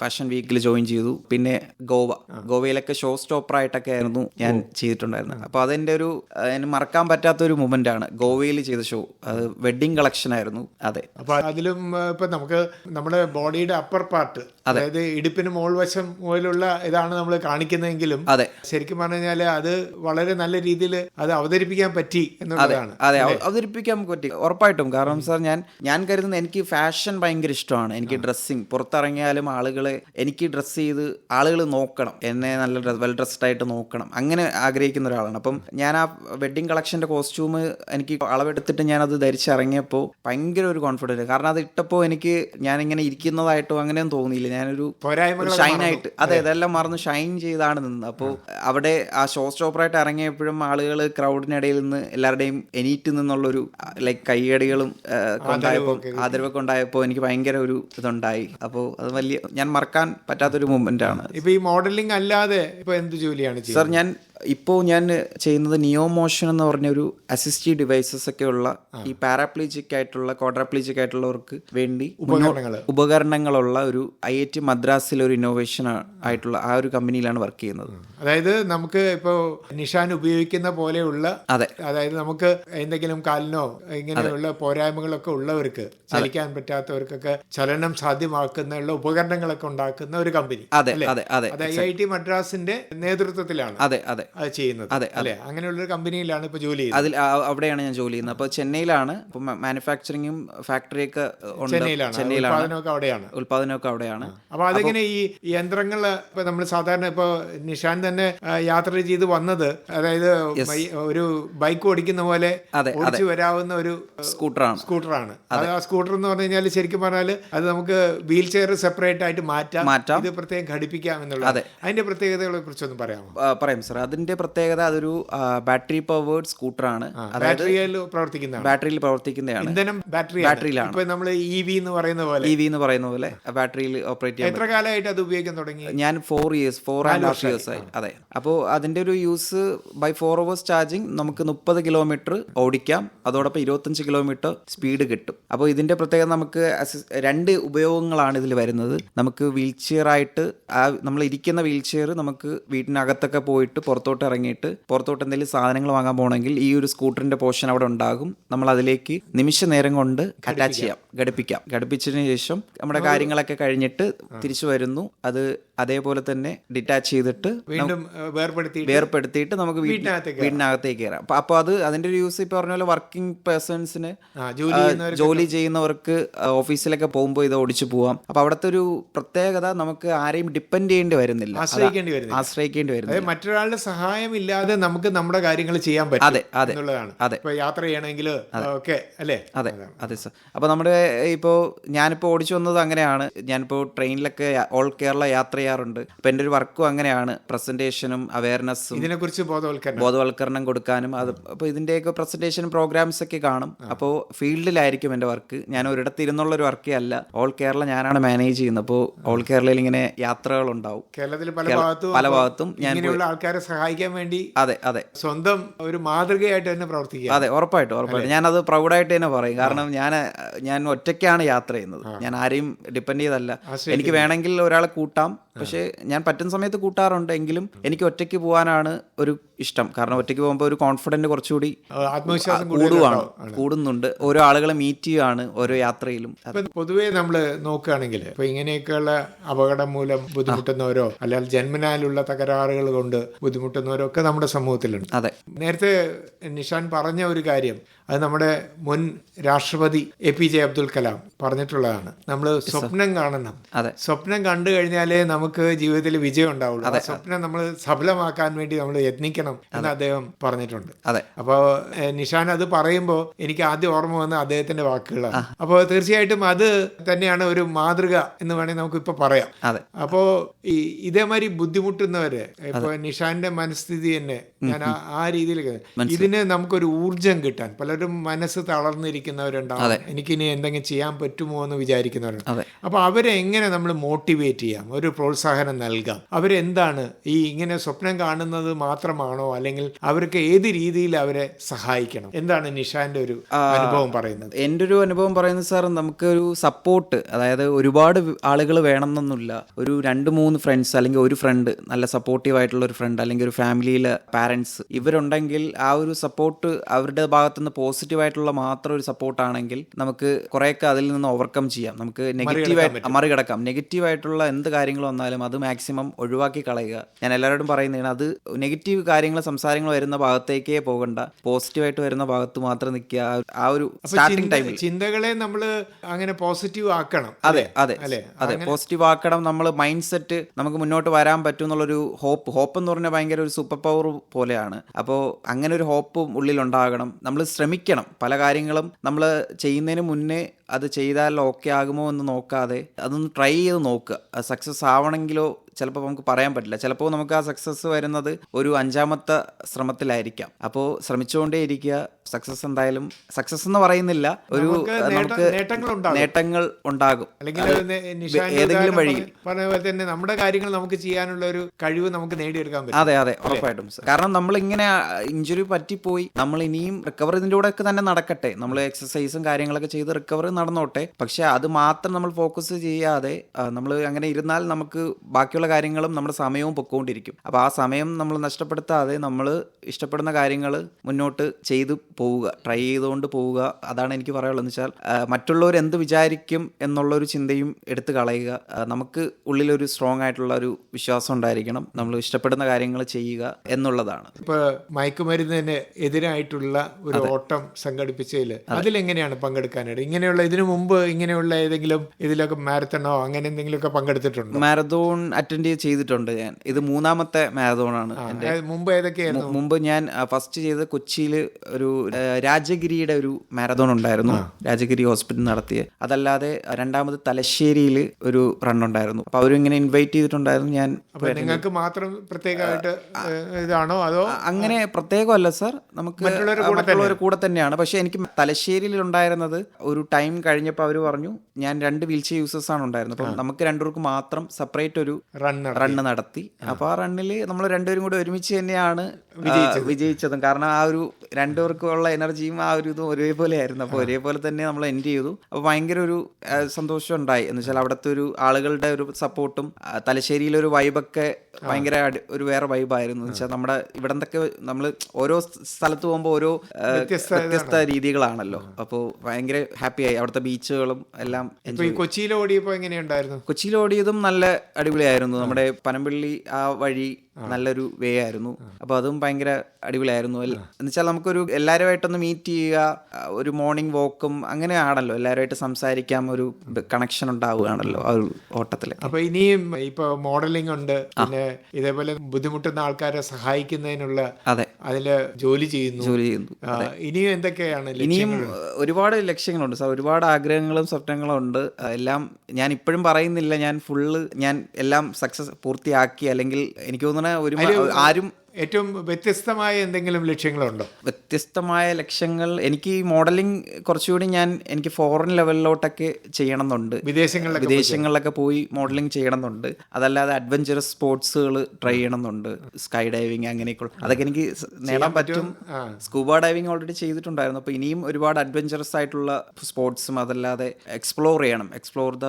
ഫാഷൻ വീക്കിൽ ജോയിൻ ചെയ്തു. പിന്നെ ഗോവ. ഗോവയിലൊക്കെ ഷോ സ്റ്റോപ്പർ ആയിട്ടൊക്കെ ആയിരുന്നു ഞാൻ ചെയ്തിട്ടുണ്ടായിരുന്നത്. അപ്പോൾ അതെന്റെ ഒരു എന്നെ മറക്കാൻ പറ്റാത്ത ഒരു മൊമെന്റ് ആണ് ഗോവയിൽ ചെയ്ത ഷോ അത് വെഡ്ഡിങ് കളക്ഷൻ ആയിരുന്നു. അതെ. അപ്പൊ അതിലും ഇപ്പൊ നമുക്ക് നമ്മുടെ ബോഡിയുടെ അപ്പർ പാർട്ട് അതായത് ഇടുപ്പിന് മോൾ വശം മുതലുള്ള ഇതാണ് നമ്മൾ കാണിക്കുന്നതെങ്കിലും അതെ. ശരിക്കും പറഞ്ഞു കഴിഞ്ഞാൽ അത് വളരെ നല്ല രീതിയിൽ അത് അവതരിപ്പിക്കാൻ പറ്റി എന്നുള്ളതാണ്. അതെ അവതരിപ്പിക്കാൻ പറ്റി. ഉറപ്പായിട്ടും. കാരണം സാർ ഞാൻ ഞാൻ കരുതുന്ന എനിക്ക് ഫാഷൻ ഭയങ്കര ഇഷ്ടമാണ്. എനിക്ക് ഡ്രസ്സിങ്. പുറത്തിറങ്ങിയാലും ആളുകളെ എനിക്ക് ഡ്രസ്സ് ചെയ്ത് ആളുകൾ നോക്കണം. എന്നെ നല്ല വെൽ ഡ്രസ്ഡ് ആയിട്ട് നോക്കണം. അങ്ങനെ ആഗ്രഹിക്കുന്ന ഒരാളാണ്. അപ്പം ഞാൻ ആ വെഡ്ഡിങ് കളക്ഷന്റെ കോസ്റ്റ്യൂം എനിക്ക് അളവെടുത്തിട്ട് ഞാൻ അത് ധരിച്ചിറങ്ങിയപ്പോൾ ഭയങ്കര ഒരു കോൺഫിഡന്റ് കാരണം അത് ഇട്ടപ്പോൾ എനിക്ക് ഞാൻ ഇങ്ങനെ ഇരിക്കുന്നതായിട്ടോ അങ്ങനെയൊന്നും തോന്നിയില്ല. ഞാനൊരു ആയിട്ട് അതെ ഇതെല്ലാം മറന്ന് ഷൈൻ ചെയ്താണ് നിന്നത്. അപ്പോൾ അവിടെ ആ ഷോ സ്റ്റോപ്പറായിട്ട് ഇറങ്ങിയപ്പോഴും ആളുകൾ ക്രൗഡിനിടയിൽ നിന്ന് എല്ലാവരുടെയും എനീറ്റ് നിന്നുള്ളൊരു ലൈക്ക് കൈയടികളും ഉണ്ടായപ്പോൾ ആദരവൊക്കെ ഉണ്ടായപ്പോൾ എനിക്ക് ഭയങ്കര ഒരു ഇതുണ്ടായി. അപ്പോൾ അത് വലിയ ഞാൻ മറക്കാൻ പറ്റാത്തൊരു മൂമെന്റ് ആണ്. ഇപ്പൊ ഈ മോഡലിംഗ് അല്ലാതെ ഇപ്പൊ എന്ത് ജോലിയാണ് സാർ ഞാൻ ഇപ്പോൾ ഞാൻ ചെയ്യുന്നത് നിയോ മോഷൻ എന്ന് പറഞ്ഞ ഒരു അസിസ്റ്റീവ് ഡിവൈസസ് ഒക്കെ ഉള്ള ഈ പാരാപ്ലീജിക് ആയിട്ടുള്ള ക്വാഡ്രാപ്ലീജിക് ആയിട്ടുള്ളവർക്ക് വേണ്ടി ഉപകരണങ്ങൾ. ഉപകരണങ്ങളുള്ള ഒരു ഐ ഐ ടി മദ്രാസിലെ ഒരു ഇന്നോവേഷൻ ആയിട്ടുള്ള ആ ഒരു കമ്പനിയിലാണ് വർക്ക് ചെയ്യുന്നത്. അതായത് നമുക്ക് ഇപ്പോൾ നിഷാൻ ഉപയോഗിക്കുന്ന പോലെയുള്ള അതെ. അതായത് നമുക്ക് എന്തെങ്കിലും കാലിനോ ഇങ്ങനെയുള്ള പോരായ്മകളൊക്കെ ഉള്ളവർക്ക് ചലിക്കാൻ പറ്റാത്തവർക്കൊക്കെ ചലനം സാധ്യമാക്കുന്ന ഉപകരണങ്ങളൊക്കെ ഉണ്ടാക്കുന്ന ഒരു കമ്പനി അതെ അതെ അത്. ഐ ഐ ടി മദ്രാസിന്റെ നേതൃത്വത്തിലാണ്. അതെ അതെ. അത് ചെയ്യുന്നത് അതെ, അല്ലെ? അങ്ങനെയുള്ളൊരു കമ്പനിയിലാണ് ഇപ്പൊ ജോലി ചെയ്യുന്നത്. അതിൽ അവിടെയാണ് ഞാൻ ജോലി ചെയ്യുന്നത്. അപ്പോൾ ചെന്നൈയിലാണ് ഇപ്പോൾ മാനുഫാക്ചറിങ്ങും ഫാക്ടറിയൊക്കെ ഉണ്ട്. ചെന്നൈയിലാണ് ചെന്നൈയിലാണ്. ഉത്പാദനമൊക്കെ അവിടെയാണ്. ഉൽപാദനമൊക്കെ അവിടെയാണ്. അപ്പൊ അതെങ്ങനെ ഈ യന്ത്രങ്ങൾ ഇപ്പൊ നമ്മൾ സാധാരണ ഇപ്പൊ നിഷാൻ തന്നെ യാത്ര ചെയ്ത് വന്നത് അതായത് ഒരു ബൈക്ക് ഓടിക്കുന്ന പോലെ ഓടിച്ചു വരാവുന്ന ഒരു സ്കൂട്ടറാണ്. സ്കൂട്ടറാണ്. അത് ആ സ്കൂട്ടർ എന്ന് പറഞ്ഞു കഴിഞ്ഞാൽ ശരിക്കും പറഞ്ഞാൽ അത് നമുക്ക് വീൽ ചെയർ സെപ്പറേറ്റ് ആയിട്ട് മാറ്റാം. മാറ്റാം. ഇത് പ്രത്യേകം ഘടിപ്പിക്കാം എന്നുള്ളത് അതിന്റെ പ്രത്യേകതകളെ കുറിച്ചൊന്നും പറയാമോ? പറയാം സാർ സർ അതിന്റെ പ്രത്യേകത അതൊരു ബാറ്ററി പവേർഡ് സ്കൂട്ടറാണ് ബാറ്ററിയിൽ പ്രവർത്തിക്കുന്നതാണ്. ബാറ്ററിയിൽ പ്രവർത്തിക്കുന്നതാണ്. ഇന്ധനം ബാറ്ററി ബാറ്ററിയിലാണ്. ഇപ്പൊ നമ്മൾ ഇ വി എന്ന് പറയുന്ന പോലെ. ഇ വി എന്ന് പറയുന്ന പോലെ ബാറ്ററിയിൽ ഓപ്പറേറ്റ് ചെയ്യാൻ എത്ര കാലമായിട്ട് അത് ഉപയോഗിക്കാൻ തുടങ്ങി? ഞാൻ four years four and half years ആയി. അതെ. അപ്പോൾ അതിന്റെ ഒരു use by four hours charging നമുക്ക് മുപ്പത് കിലോമീറ്റർ ഓടിക്കാം. അതോടൊപ്പം ഇരുപത്തഞ്ച് കിലോമീറ്റർ സ്പീഡ് കിട്ടും. അപ്പോൾ ഇതിന്റെ പ്രത്യേകത നമുക്ക് രണ്ട് ഉപയോഗങ്ങളാണ് ഇതിൽ വരുന്നത്. നമുക്ക് വീൽ ചെയർ ആയിട്ട് ആ നമ്മൾ ഇരിക്കുന്ന വീൽ ചെയർ നമുക്ക് വീട്ടിനകത്തൊക്കെ പോയിട്ട് പുറത്തോട്ട് ഇറങ്ങിയിട്ട് പുറത്തോട്ട് എന്തെങ്കിലും സാധനങ്ങൾ വാങ്ങാൻ പോകണമെങ്കിൽ ഈ ഒരു സ്കൂട്ടറിന്റെ പോർഷൻ അവിടെ ഉണ്ടാകും. നമ്മൾ അതിലേക്ക് നിമിഷ നേരം കൊണ്ട് അറ്റാച്ച് ചെയ്യാം. ഘടിപ്പിക്കാം. ഘടിപ്പിച്ചതിന് ശേഷം നമ്മുടെ കാര്യങ്ങളൊക്കെ കഴിഞ്ഞിട്ട് തിരിച്ചു വരുന്നു. അത് അതേപോലെ തന്നെ ഡിറ്റാച്ച് ചെയ്തിട്ട് വേർപ്പെടുത്തിയിട്ട് നമുക്ക് വീടിനകത്തേക്ക് കയറാം അപ്പൊ അപ്പോൾ അത് അതിന്റെ ഒരു യൂസ് ഇപ്പൊ പറഞ്ഞ പോലെ വർക്കിംഗ് പേഴ്സൺസിന് ജോലി ചെയ്യുന്നവർക്ക് ഓഫീസിലൊക്കെ പോകുമ്പോൾ ഇത് ഓടിച്ചു പോവാം. അപ്പൊ അവിടുത്തെ ഒരു പ്രത്യേകത നമുക്ക് ആരെയും ഡിപ്പെൻഡ് ചെയ്യേണ്ടി വരുന്നില്ല. ആശ്രയിക്കേണ്ടി വരുന്നില്ല. ആശ്രയിക്കേണ്ടി വരുന്നില്ല. മറ്റൊരാളുടെ സഹായം ഇല്ലാതെ നമുക്ക് നമ്മുടെ കാര്യങ്ങൾ ചെയ്യാൻ പറ്റും അതെ, അതെ, എന്നുള്ളതാണ്. അതെ. ഇപ്പൊ യാത്ര ചെയ്യണമെങ്കിൽ ഒക്കെ അല്ലേ? അതെ അതെ സർ. അപ്പോൾ നമ്മുടെ ഇപ്പോൾ ഞാനിപ്പോൾ ഓടിച്ചു വന്നത് അങ്ങനെയാണ്. ഞാനിപ്പോൾ ട്രെയിനിലൊക്കെ ഓൾ കേരള യാത്ര ചെയ്യാറുണ്ട്. അപ്പോൾ എന്റെ ഒരു വർക്കും അങ്ങനെയാണ്. പ്രസന്റേഷനും അവയർനെസ്സും ഇതിനെ കുറിച്ച് ബോധവൽക്കരണം. ബോധവൽക്കരണം കൊടുക്കാനും അത് അപ്പോൾ ഇതിന്റെയൊക്കെ പ്രസന്റേഷൻ പ്രോഗ്രാംസ് ഒക്കെ കാണും അപ്പോൾ ഫീൽഡിലായിരിക്കും എന്റെ വർക്ക്. ഞാൻ ഒരിടത്ത് ഇരുന്നുള്ള ഒരു വർക്കേ അല്ല. ഓൾ കേരള ഞാനാണ് മാനേജ് ചെയ്യുന്നത്. അപ്പോൾ ഓൾ കേരളയിൽ ഇങ്ങനെ യാത്രകൾ ഉണ്ടാവും കേരളത്തിൽ പല ഭാഗത്തും ഞാൻ ആൾക്കാരെ സഹായിക്കാൻ വേണ്ടി അതെ അതെ. സ്വന്തം ഒരു മാതൃകയായിട്ട് തന്നെ പ്രവർത്തിക്കുക. അതെ ഉറപ്പായിട്ടും ഉറപ്പായിട്ടും. ഞാനത് പ്രൗഡായിട്ട് തന്നെ പറയും. കാരണം ഞാൻ ഞാൻ ഒറ്റയ്ക്കാണ് യാത്ര ചെയ്യുന്നത്. ഞാൻ ആരെയും ഡിപ്പെൻഡ് ചെയ്തല്ല. എനിക്ക് വേണമെങ്കിൽ ഒരാളെ കൂട്ടാം. പക്ഷേ ഞാൻ പറ്റുന്ന സമയത്ത് കൂട്ടാറുണ്ട്. എങ്കിലും എനിക്ക് ഒറ്റയ്ക്ക് പോകാനാണ് ഒരു ഇഷ്ടം. കാരണം ഒറ്റയ്ക്ക് പോകുമ്പോൾ ഒരു കോൺഫിഡന്റ് കുറച്ചുകൂടി ആത്മവിശ്വാസം കൂടുവാണ് കൂടുന്നുണ്ട്. ഓരോ ആളുകളെ മീറ്റ് ചെയ്യുകയാണ് ഓരോ യാത്രയിലും. പൊതുവേ നമ്മൾ നോക്കുകയാണെങ്കിൽ ഇപ്പൊ ഇങ്ങനെയൊക്കെയുള്ള അപകടം മൂലം ബുദ്ധിമുട്ടുന്നവരോ അല്ലെങ്കിൽ ജന്മനാലുള്ള തകരാറുകൾ കൊണ്ട് ബുദ്ധിമുട്ടുന്നവരോ ഒക്കെ നമ്മുടെ സമൂഹത്തിലുണ്ട്. അതെ. നേരത്തെ നിഷാൻ പറഞ്ഞ ഒരു കാര്യം അത് നമ്മുടെ മുൻ രാഷ്ട്രപതി A P J Abdul Kalam പറഞ്ഞിട്ടുള്ളതാണ്. നമ്മൾ സ്വപ്നം കാണണം. സ്വപ്നം കണ്ടു കഴിഞ്ഞാലേ നമുക്ക് ജീവിതത്തിൽ വിജയം ഉണ്ടാവുള്ളൂ. ആ സ്വപ്നം നമ്മൾ സഫലമാക്കാൻ വേണ്ടി നമ്മൾ യത്നിക്കണം എന്ന് അദ്ദേഹം പറഞ്ഞിട്ടുണ്ട്. അപ്പോൾ നിഷാൻ അത് പറയുമ്പോൾ എനിക്ക് ആദ്യം ഓർമ്മ വന്ന അദ്ദേഹത്തിന്റെ വാക്കുകളാണ്. അപ്പോൾ തീർച്ചയായിട്ടും അത് തന്നെയാണ് ഒരു മാതൃക എന്ന് വേണമെങ്കിൽ നമുക്ക് ഇപ്പൊ പറയാം. അതെ. അപ്പോ ഈ ഇതേമാതിരി ബുദ്ധിമുട്ടുന്നവര് ഇപ്പൊ നിഷാന്റെ മനസ്ഥിതി തന്നെ ഞാൻ ആ- രീതിയിൽ ഇതിന് നമുക്കൊരു ഊർജം കിട്ടാൻ പലരും മനസ്സ് തളർന്നിരിക്കുന്നവരുണ്ടാവും. എനിക്കിനി എന്തെങ്കിലും ചെയ്യാൻ പറ്റുമോ എന്ന് വിചാരിക്കുന്നവരുണ്ട്. അതെ. അപ്പൊ അവരെ എങ്ങനെ നമ്മൾ മോട്ടിവേറ്റ് ചെയ്യാം? ഒരു പ്രോത്സാഹനം നൽകാം. അവരെന്താണ്? ഈ ഇങ്ങനെ സ്വപ്നം കാണുന്നത് മാത്രമാണോ? അല്ലെങ്കിൽ അവർക്ക് ഏത് രീതിയിൽ അവരെ സഹായിക്കണം? എന്താണ് നിഷാന്റെ ഒരു അനുഭവം പറയുന്നത്? എന്റെ ഒരു അനുഭവം പറയുന്നത് സാർ നമുക്ക് ഒരു സപ്പോർട്ട് അതായത് ഒരുപാട് ആളുകൾ വേണമെന്നൊന്നുമില്ല. ഒരു രണ്ട് മൂന്ന് ഫ്രണ്ട്സ് അല്ലെങ്കിൽ ഒരു ഫ്രണ്ട് നല്ല സപ്പോർട്ടീവ് ആയിട്ടുള്ള ഒരു ഫ്രണ്ട് അല്ലെങ്കിൽ ഒരു ഫാമിലിയിലെ പാരൻസ് ഇവരുണ്ടെങ്കിൽ ആ ഒരു സപ്പോർട്ട് അവരുടെ ഭാഗത്തുനിന്ന് പോസിറ്റീവ് ആയിട്ടുള്ള മാത്രം ഒരു സപ്പോർട്ടാണെങ്കിൽ നമുക്ക് കുറേയൊക്കെ അതിൽ നിന്ന് ഓവർകം ചെയ്യാം. നമുക്ക് നെഗറ്റീവായിട്ട് മറികടക്കാം. നെഗറ്റീവ് ആയിട്ടുള്ള എന്ത് കാര്യങ്ങൾ വന്നാലും അത് മാക്സിമം ഒഴിവാക്കി കളയുക. ഞാൻ എല്ലാവരോടും പറയുന്നതാണ് അത് നെഗറ്റീവ് കാര്യങ്ങൾ സംസാരങ്ങൾ വരുന്ന ഭാഗത്തേക്കേ പോകണ്ട. പോസിറ്റീവായിട്ട് വരുന്ന ഭാഗത്ത് മാത്രം നിൽക്കുക. ആ- ഒരു സ്റ്റാർട്ടിംഗ് ടൈമിൽ ചിന്തകളെ നമ്മൾ അങ്ങനെ പോസിറ്റീവ് ആക്കണം അതെ അതെ. അതെ പോസിറ്റീവ് ആക്കണം നമ്മൾ മൈൻഡ് സെറ്റ് നമുക്ക് മുന്നോട്ട് വരാൻ പറ്റും എന്നുള്ളൊരു ഹോപ്പ് ഹോപ്പ് എന്ന് പറഞ്ഞാൽ ഭയങ്കര ഒരു സൂപ്പർ പവർ പോലെയാണ്. അപ്പോൾ അങ്ങനെ ഒരു ഹോപ്പ് ഉള്ളിലുണ്ടാകണം. നമ്മൾ ശ്രമിക്കണം. പല കാര്യങ്ങളും നമ്മൾ ചെയ്യുന്നതിന് മുന്നേ അത് ചെയ്താൽ ഓക്കെ ആകുമോ എന്ന് നോക്കാതെ അതൊന്ന് ട്രൈ ചെയ്ത് നോക്കുക. സക്സസ് ആവണമെങ്കിലോ ചിലപ്പോൾ നമുക്ക് പറയാൻ പറ്റില്ല. ചിലപ്പോൾ നമുക്ക് ആ സക്സസ് വരുന്നത് ഒരു അഞ്ചാമത്തെ ശ്രമത്തിലായിരിക്കാം. അപ്പോൾ ശ്രമിച്ചുകൊണ്ടേ ഇരിക്കുക. സക്സസ് എന്തായാലും സക്സസ് എന്ന് പറയുന്നില്ല. ഒരു നമുക്ക് നേട്ടങ്ങൾ ഉണ്ടാകും. അല്ലെങ്കിൽ ഏതെങ്കിലും വഴിയിൽ. തന്നെ നമ്മുടെ കാര്യങ്ങൾ നമുക്ക് ചെയ്യാനുള്ള ഒരു കഴിവ് നമുക്ക് നേടിയെടുക്കാൻ പറ്റും. അതെ അതെ ഉറപ്പായിട്ടും. കാരണം നമ്മൾ ഇങ്ങനെ ഇഞ്ചുറി പറ്റിപ്പോയി. നമ്മൾ ഇനിയും റിക്കവർ ഇതിന്റെ കൂടെ ഒക്കെ തന്നെ നടക്കട്ടെ. നമ്മൾ എക്സസൈസും കാര്യങ്ങളൊക്കെ ചെയ്ത് റിക്കവർ നടന്നോട്ടെ. പക്ഷെ അത് മാത്രം നമ്മൾ ഫോക്കസ് ചെയ്യാതെ നമ്മൾ അങ്ങനെ ഇരുന്നാൽ നമുക്ക് ബാക്കിയുള്ള ബാക്കിയുള്ള കാര്യങ്ങളും നമ്മുടെ സമയവും പൊക്കോണ്ടിരിക്കും. അപ്പോൾ ആ സമയം നമ്മൾ നഷ്ടപ്പെടുത്താതെ നമ്മൾ ഇഷ്ടപ്പെടുന്ന കാര്യങ്ങൾ മുന്നോട്ട് ചെയ്ത് പോവുക ട്രൈ ചെയ്തുകൊണ്ട് പോവുക. അതാണ് എനിക്ക് പറയാനുള്ളത്. എന്ന് വെച്ചാൽ മറ്റുള്ളവർ എന്ത് വിചാരിക്കും എന്നുള്ളൊരു ചിന്തയും എടുത്തു കളയുക. നമുക്ക് ഉള്ളിലൊരു സ്ട്രോങ് ആയിട്ടുള്ള ഒരു വിശ്വാസം ഉണ്ടായിരിക്കണം. നമ്മൾ ഇഷ്ടപ്പെടുന്ന കാര്യങ്ങൾ ചെയ്യുക എന്നുള്ളതാണ്. ഇപ്പൊ മയക്കുമരുന്നിന് എതിരായിട്ടുള്ള ഒരു ഓട്ടം സംഘടിപ്പിച്ചതിൽ അതിലെങ്ങനെയാണ് പങ്കെടുക്കാനായിട്ട്? ഇങ്ങനെയുള്ള ഇതിനു മുമ്പ് ഇങ്ങനെയുള്ള ഏതെങ്കിലും ഇതിലൊക്കെ മാരത്തണോ അങ്ങനെ എന്തെങ്കിലുമൊക്കെ പങ്കെടുത്തിട്ടുണ്ടോ? മാരത്തോൺ അറ്റൻഡ് ചെയ്തിട്ടുണ്ട് ഞാൻ. ഇത് മൂന്നാമത്തെ മാരത്തോൺ ആണ് എന്റെ. മുമ്പ് ഏതൊക്കെയായിരുന്നു? മുമ്പ് ഞാൻ ഫസ്റ്റ് ചെയ്ത് കൊച്ചിയിൽ ഒരു രാജഗിരിയുടെ ഒരു മാരത്തോൺ ഉണ്ടായിരുന്നു. രാജഗിരി ഹോസ്പിറ്റൽ നടത്തിയ. അതല്ലാതെ രണ്ടാമത് തലശ്ശേരിയിൽ ഒരു റൺ ഉണ്ടായിരുന്നു. അപ്പൊ അവരിങ്ങനെ ഇൻവൈറ്റ് ചെയ്തിട്ടുണ്ടായിരുന്നു ഞാൻ നിങ്ങൾക്ക് മാത്രം പ്രത്യേകമായിട്ട് ഇതാണോ അതോ? അങ്ങനെ പ്രത്യേകമല്ല സർ. നമുക്ക് മറ്റുള്ളവരുടെ കൂടെ തന്നെയാണ്. പക്ഷെ എനിക്ക് തലശ്ശേരിയിൽ ഉണ്ടായിരുന്നത് ഒരു ടൈം കഴിഞ്ഞപ്പോൾ അവർ പറഞ്ഞു ഞാൻ രണ്ട് വീൽ ചെയർ യൂസേഴ്സ് ആണ് ഉണ്ടായിരുന്നത്. അപ്പം നമുക്ക് രണ്ടുപേർക്ക് മാത്രം സെപ്പറേറ്റ് ഒരു റണ്ണ് നടത്തി. അപ്പോൾ ആ. റണ്ണിൽ നമ്മൾ രണ്ടുപേരും കൂടി ഒരുമിച്ച് തന്നെയാണ് വിജയിച്ചതും. കാരണം ആ ഒരു രണ്ടുപേർക്കും ഉള്ള എനർജിയും ആ ഒരു ഇതും ഒരേപോലെ ആയിരുന്നു. അപ്പോൾ ഒരേപോലെ തന്നെ നമ്മൾ എൻഡ് ചെയ്തു. അപ്പോൾ ഭയങ്കര ഒരു സന്തോഷം ഉണ്ടായി. എന്ന് വെച്ചാൽ അവിടുത്തെ ഒരു ആളുകളുടെ ഒരു സപ്പോർട്ടും തലശ്ശേരിയിലെ ഒരു വൈബൊക്കെ ഭയങ്കര ഒരു വേറെ വൈബായിരുന്നു എന്ന് വെച്ചാൽ നമ്മുടെ ഇവിടെ നിന്നൊക്കെ നമ്മൾ ഓരോ സ്ഥലത്ത് പോകുമ്പോൾ ഓരോ വ്യത്യസ്ത രീതികളാണല്ലോ. അപ്പോൾ ഭയങ്കര ആയി. അവിടുത്തെ ബീച്ചുകളും എല്ലാം കൊച്ചിയിൽ ഓടിയപ്പോൾ എങ്ങനെയുണ്ടായിരുന്നു? കൊച്ചിയിൽ ഓടിയതും നല്ല അടിപൊളിയായിരുന്നു. നമ്മുടെ പനമ്പള്ളി ആ വഴി നല്ലൊരു വേ ആയിരുന്നു. അപ്പോൾ അതും ഭയങ്കര അടിപൊളിയായിരുന്നു. എന്ന് വെച്ചാൽ നമുക്കൊരു എല്ലാവരുമായിട്ടൊന്ന് മീറ്റ് ചെയ്യുക ഒരു മോർണിംഗ് വാക്കും അങ്ങനെ ആണല്ലോ എല്ലാവരുമായിട്ട് സംസാരിക്കാം ഒരു കണക്ഷൻ ഉണ്ടാവുകയാണല്ലോ ആ ഒരു ഓട്ടത്തിൽ. അപ്പൊ ഇനിയും ഇപ്പൊ മോഡലിംഗ് ഉണ്ട്. പിന്നെ ഇതേപോലെ ബുദ്ധിമുട്ടുന്ന ആൾക്കാരെ സഹായിക്കുന്നതിനുള്ള അതെ. അതിൽ ജോലി ചെയ്യുന്നു. ജോലി ചെയ്യുന്നു. ഇനിയും എന്തൊക്കെയാണ് ഇനിയും ഒരുപാട് ലക്ഷ്യങ്ങളുണ്ട് സാർ. ഒരുപാട് ആഗ്രഹങ്ങളും സ്വപ്നങ്ങളും ഉണ്ട്. എല്ലാം ഞാൻ ഇപ്പോഴും പറയുന്നില്ല. ഞാൻ ഫുള്ള് ഞാൻ എല്ലാം സക്സസ് പൂർത്തിയാക്കി അല്ലെങ്കിൽ എനിക്ക് തോന്നുന്ന ഒരു ആരും ഏറ്റവും വ്യത്യസ്തമായ എന്തെങ്കിലും ലക്ഷ്യങ്ങളുണ്ടോ? വ്യത്യസ്തമായ ലക്ഷ്യങ്ങൾ എനിക്ക് ഈ മോഡലിംഗ് കുറച്ചുകൂടി ഞാൻ എനിക്ക് ഫോറിൻ ലെവലിലോട്ടൊക്കെ ചെയ്യണമെന്നുണ്ട്. വിദേശങ്ങളിലൊക്കെ വിദേശങ്ങളിലൊക്കെ പോയി മോഡലിംഗ് ചെയ്യണമെന്നുണ്ട്. അതല്ലാതെ അഡ്വഞ്ചറസ് സ്പോർട്സുകൾ ട്രൈ ചെയ്യണമെന്നുണ്ട്. സ്കൈ ഡൈവിങ് അങ്ങനെയൊക്കെ അതൊക്കെ എനിക്ക് നേടാൻ പറ്റും. സ്കൂബ ഡൈവിങ് ഓൾറെഡി ചെയ്തിട്ടുണ്ടായിരുന്നു. അപ്പോൾ ഇനിയും ഒരുപാട് അഡ്വഞ്ചറസ് ആയിട്ടുള്ള സ്പോർട്സും അതല്ലാതെ എക്സ്പ്ലോർ ചെയ്യണം. എക്സ്പ്ലോർ ദ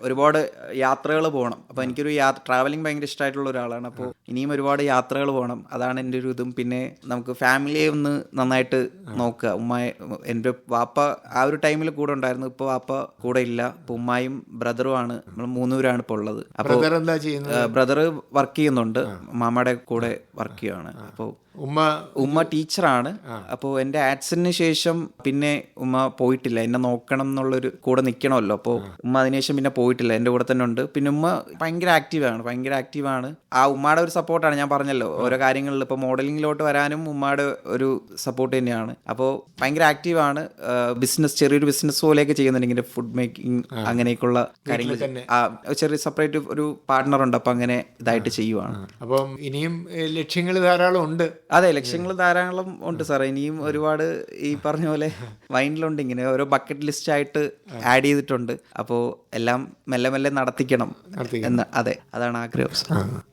ഒരുപാട് യാത്രകൾ പോകണം. അപ്പോൾ എനിക്കൊരു ട്രാവലിംഗ് ഭയങ്കര ഇഷ്ടമായിട്ടുള്ള ഒരാളാണ്. അപ്പോൾ ഇനിയും ഒരുപാട് യാത്രകൾ പോകണം. അതാണ് എന്റെ ഒരു ഇതും. പിന്നെ നമുക്ക് ഫാമിലിയെ ഒന്ന് നന്നായിട്ട് നോക്കുക. ഉമ്മായി എന്റെ വാപ്പ ആ ഒരു ടൈമിൽ കൂടെ ഉണ്ടായിരുന്നു. ഇപ്പോൾ വാപ്പ കൂടെ ഇല്ല. അപ്പോൾ ഉമ്മായും ബ്രദറുമാണ് നമ്മൾ മൂന്നൂരാണ് ഇപ്പോൾ ഉള്ളത്. അപ്പോൾ ബ്രദർ വർക്ക് ചെയ്യുന്നുണ്ട്. മാമയുടെ കൂടെ വർക്ക് ചെയ്യുകയാണ് അപ്പോൾ ഉമ്മ ഉമ്മ ടീച്ചറാണ്. അപ്പോൾ എന്റെ ആക്സിഡന്റിന് ശേഷം പിന്നെ ഉമ്മ പോയിട്ടില്ല. എന്നെ നോക്കണം എന്നുള്ളൊരു കൂടെ നിൽക്കണമല്ലോ അപ്പോൾ ഉമ്മ അതിനുശേഷം പിന്നെ പോയിട്ടില്ല. എന്റെ കൂടെ തന്നെ ഉണ്ട്. പിന്നെ ഉമ്മ ഭയങ്കര ആക്റ്റീവാണ് ഭയങ്കര ആക്റ്റീവാണ് ആ ഉമ്മയുടെ ഒരു സപ്പോർട്ടാണ് ഞാൻ പറഞ്ഞല്ലോ. ഓരോ കാര്യങ്ങളിൽ ഇപ്പോൾ മോഡലിങ്ങിലോട്ട് വരാനും ഉമ്മയുടെ ഒരു സപ്പോർട്ട് തന്നെയാണ്. അപ്പോൾ ഭയങ്കര ആക്റ്റീവാണ് ബിസിനസ് ചെറിയൊരു ബിസിനസ് പോലെയൊക്കെ ചെയ്യുന്നുണ്ട് ഇങ്ങനെ ഫുഡ് മേക്കിംഗ് അങ്ങനെയൊക്കെയുള്ള കാര്യങ്ങൾ ആ ചെറിയ സെപ്പറേറ്റ് ഒരു പാർട്ട്ണർ ഉണ്ട്. അപ്പോൾ അങ്ങനെ ഇതായിട്ട് ചെയ്യുവാണ്. അപ്പം ഇനിയും ലക്ഷ്യങ്ങൾ ധാരാളം ഉണ്ട്. അതെ ലക്ഷ്യങ്ങൾ ധാരാളം ഉണ്ട് സാർ ഇനിയും ഒരുപാട് ഈ പറഞ്ഞ പോലെ മൈൻഡിലുണ്ട് ഇങ്ങനെ ഓരോ ബക്കറ്റ് ലിസ്റ്റ് ആയിട്ട് ആഡ് ചെയ്തിട്ടുണ്ട്. അപ്പോൾ എല്ലാം മെല്ലെ മെല്ലെ നടത്തിക്കണം എന്ന്. അതെ അതാണ് ആഗ്രഹം.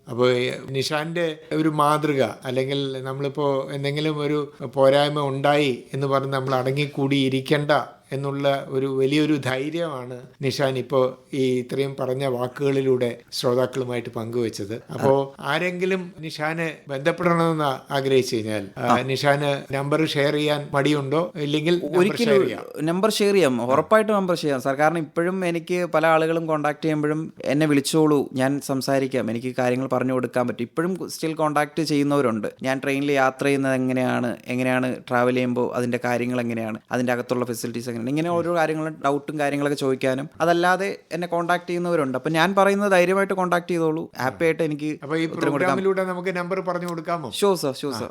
അപ്പോൾ നിഷാന്റെ ഒരു മാതൃക അല്ലെങ്കിൽ നമ്മളിപ്പോൾ എന്തെങ്കിലും ഒരു പോരായ്മ ഉണ്ടായി എന്ന് പറഞ്ഞ് നമ്മൾ അടങ്ങിക്കൂടി ഇരിക്കണ്ട എന്നുള്ള ഒരു വലിയൊരു ധൈര്യമാണ് നിഷാൻ ഇപ്പോൾ ഈ ഇത്രയും പറഞ്ഞ വാക്കുകളിലൂടെ ശ്രോതാക്കളുമായിട്ട് പങ്കുവെച്ചത്. അപ്പോൾ ആരെങ്കിലും നിഷാനെ ബന്ധപ്പെടണമെന്ന് ആഗ്രഹിച്ചു കഴിഞ്ഞാൽ നിഷാന് നമ്പർ ഷെയർ ചെയ്യാൻ മടിയുണ്ടോ? ഇല്ലെങ്കിൽ ഒരിക്കലും നമ്പർ ഷെയർ ചെയ്യാം. ഉറപ്പായിട്ടും നമ്പർ ചെയ്യാം. സാർ കാരണം ഇപ്പോഴും എനിക്ക് പല ആളുകളും കോൺടാക്ട് ചെയ്യുമ്പോഴും എന്നെ വിളിച്ചോളൂ. ഞാൻ സംസാരിക്കാം. എനിക്ക് കാര്യങ്ങൾ പറഞ്ഞു കൊടുക്കാൻ പറ്റും. ഇപ്പോഴും സ്റ്റിൽ കോൺടാക്ട് ചെയ്യുന്നവരുണ്ട്. ഞാൻ ട്രെയിനിൽ യാത്ര ചെയ്യുന്നത് എങ്ങനെയാണ്? എങ്ങനെയാണ് ട്രാവൽ ചെയ്യുമ്പോൾ അതിന്റെ കാര്യങ്ങൾ എങ്ങനെയാണ്? അതിന്റെ അകത്തുള്ള ഫെസിലിറ്റീസ് എങ്ങനെയാണ് ഇങ്ങനെ ഓരോ കാര്യങ്ങളും ഡൗട്ടും കാര്യങ്ങളൊക്കെ ചോദിക്കാനും. അതല്ലാതെ എന്നെ കോൺടാക്ട് ചെയ്യുന്നവരുണ്ട്. അപ്പോൾ ഞാൻ പറയുന്നത് ധൈര്യമായിട്ട് കോൺടാക്ട് ചെയ്തോളൂ. ഹാപ്പി ആയിട്ട് എനിക്ക് ഈ പ്രോഗ്രാമിലൂടെ നമുക്ക് നമ്പർ പറഞ്ഞു കൊടുക്കാമോ? Sure sir sure sir.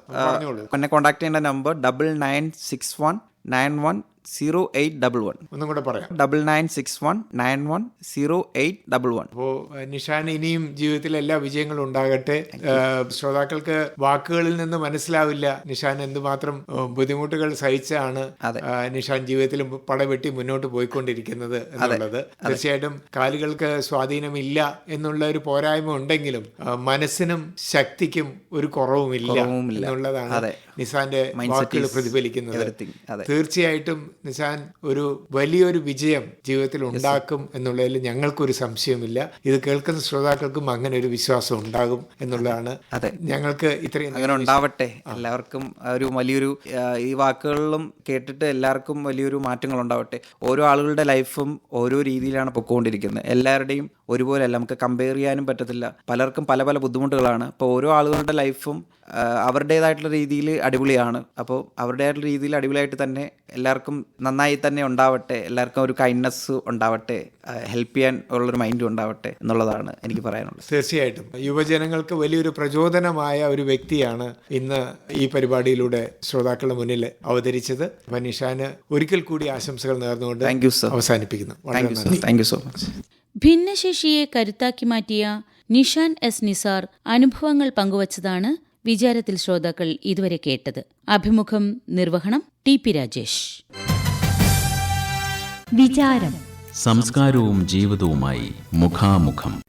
എന്നെ കോൺടാക്ട് ചെയ്യേണ്ട number double nine six one nine one zero eight double one ഒന്നും കൂടെ പറയാം. Double nine six one nine one zero eight double one അപ്പോൾ നിഷാൻ ഇനിയും ജീവിതത്തിൽ എല്ലാ വിജയങ്ങളും ഉണ്ടാകട്ടെ. ശ്രോതാക്കൾക്ക് വാക്കുകളിൽ നിന്ന് മനസ്സിലാവില്ല. നിഷാൻ എന്തുമാത്രം ബുദ്ധിമുട്ടുകൾ സഹിച്ചാണ് നിഷാൻ ജീവിതത്തിൽ പടവെട്ടി മുന്നോട്ട് പോയിക്കൊണ്ടിരിക്കുന്നത് എന്നുള്ളത്. തീർച്ചയായിട്ടും കാലുകൾക്ക് സ്വാധീനമില്ല എന്നുള്ള ഒരു പോരായ്മ ഉണ്ടെങ്കിലും മനസ്സിനും ശക്തിക്കും ഒരു കുറവുമില്ല. എന്നുള്ളതാണ്. നിസാന്റെ വാക്കുകൾ പ്രതിഫലിക്കുന്നത്. തീർച്ചയായിട്ടും നിസാൻ ഒരു വലിയൊരു വിജയം ജീവിതത്തിൽ ഉണ്ടാക്കും എന്നുള്ളതിൽ ഞങ്ങൾക്കൊരു സംശയമില്ല ഇത് കേൾക്കുന്ന ശ്രോതാക്കൾക്കും അങ്ങനെ ഒരു വിശ്വാസം ഉണ്ടാകും എന്നുള്ളതാണ് അതെ. ഞങ്ങൾക്ക് ഇത്രയും അങ്ങനെ ഉണ്ടാവട്ടെ. എല്ലാവർക്കും ഒരു വലിയൊരു ഈ വാക്കുകളിലും കേട്ടിട്ട് എല്ലാവർക്കും വലിയൊരു മാറ്റങ്ങൾ ഉണ്ടാവട്ടെ. ഓരോ ആളുകളുടെ ലൈഫും ഓരോ രീതിയിലാണ് പൊക്കോണ്ടിരിക്കുന്നത്. എല്ലാവരുടെയും ഒരുപോലെയല്ല. നമുക്ക് കമ്പയർ ചെയ്യാനും പറ്റത്തില്ല. പലർക്കും പല പല ബുദ്ധിമുട്ടുകളാണ്. അപ്പോൾ ഓരോ ആളുകളുടെ ലൈഫും അവരുടേതായിട്ടുള്ള രീതിയിൽ അടിപൊളിയാണ്. അപ്പോൾ അവരുടേതായിട്ടുള്ള രീതിയിൽ അടിപൊളിയായിട്ട് തന്നെ എല്ലാവർക്കും നന്നായി തന്നെ ഉണ്ടാവട്ടെ എല്ലാവർക്കും ഒരു കൈൻഡ്നെസ് ഉണ്ടാവട്ടെ ഹെൽപ്പ് ചെയ്യാൻ ഉള്ളൊരു മൈൻഡും ഉണ്ടാവട്ടെ എന്നുള്ളതാണ് എനിക്ക് പറയാനുള്ളത്. തീർച്ചയായിട്ടും. യുവജനങ്ങൾക്ക് വലിയൊരു പ്രചോദനമായ ഒരു വ്യക്തിയാണ് ഇന്ന് ഈ പരിപാടിയിലൂടെ ശ്രോതാക്കളുടെ മുന്നിൽ അവതരിച്ചത്. മനീഷാന് ഒരിക്കൽ കൂടി ആശംസകൾ നേർന്നുകൊണ്ട് താങ്ക് യു സർ അവസാനിപ്പിക്കുന്നു. താങ്ക് യു സോ മച്ച് ഭിന്നശേഷിയെ കരുത്താക്കി മാറ്റിയ നിഷാൻ എസ് നിസാർ അനുഭവങ്ങൾ പങ്കുവച്ചതാണ് വിചാരത്തിൽ ശ്രോതാക്കൾ ഇതുവരെ കേട്ടത്. അഭിമുഖം നിർവഹണം ടി പി രാജേഷ്. വിചാരം. സംസ്കാരവും ജീവിതവുമായി മുഖാമുഖം.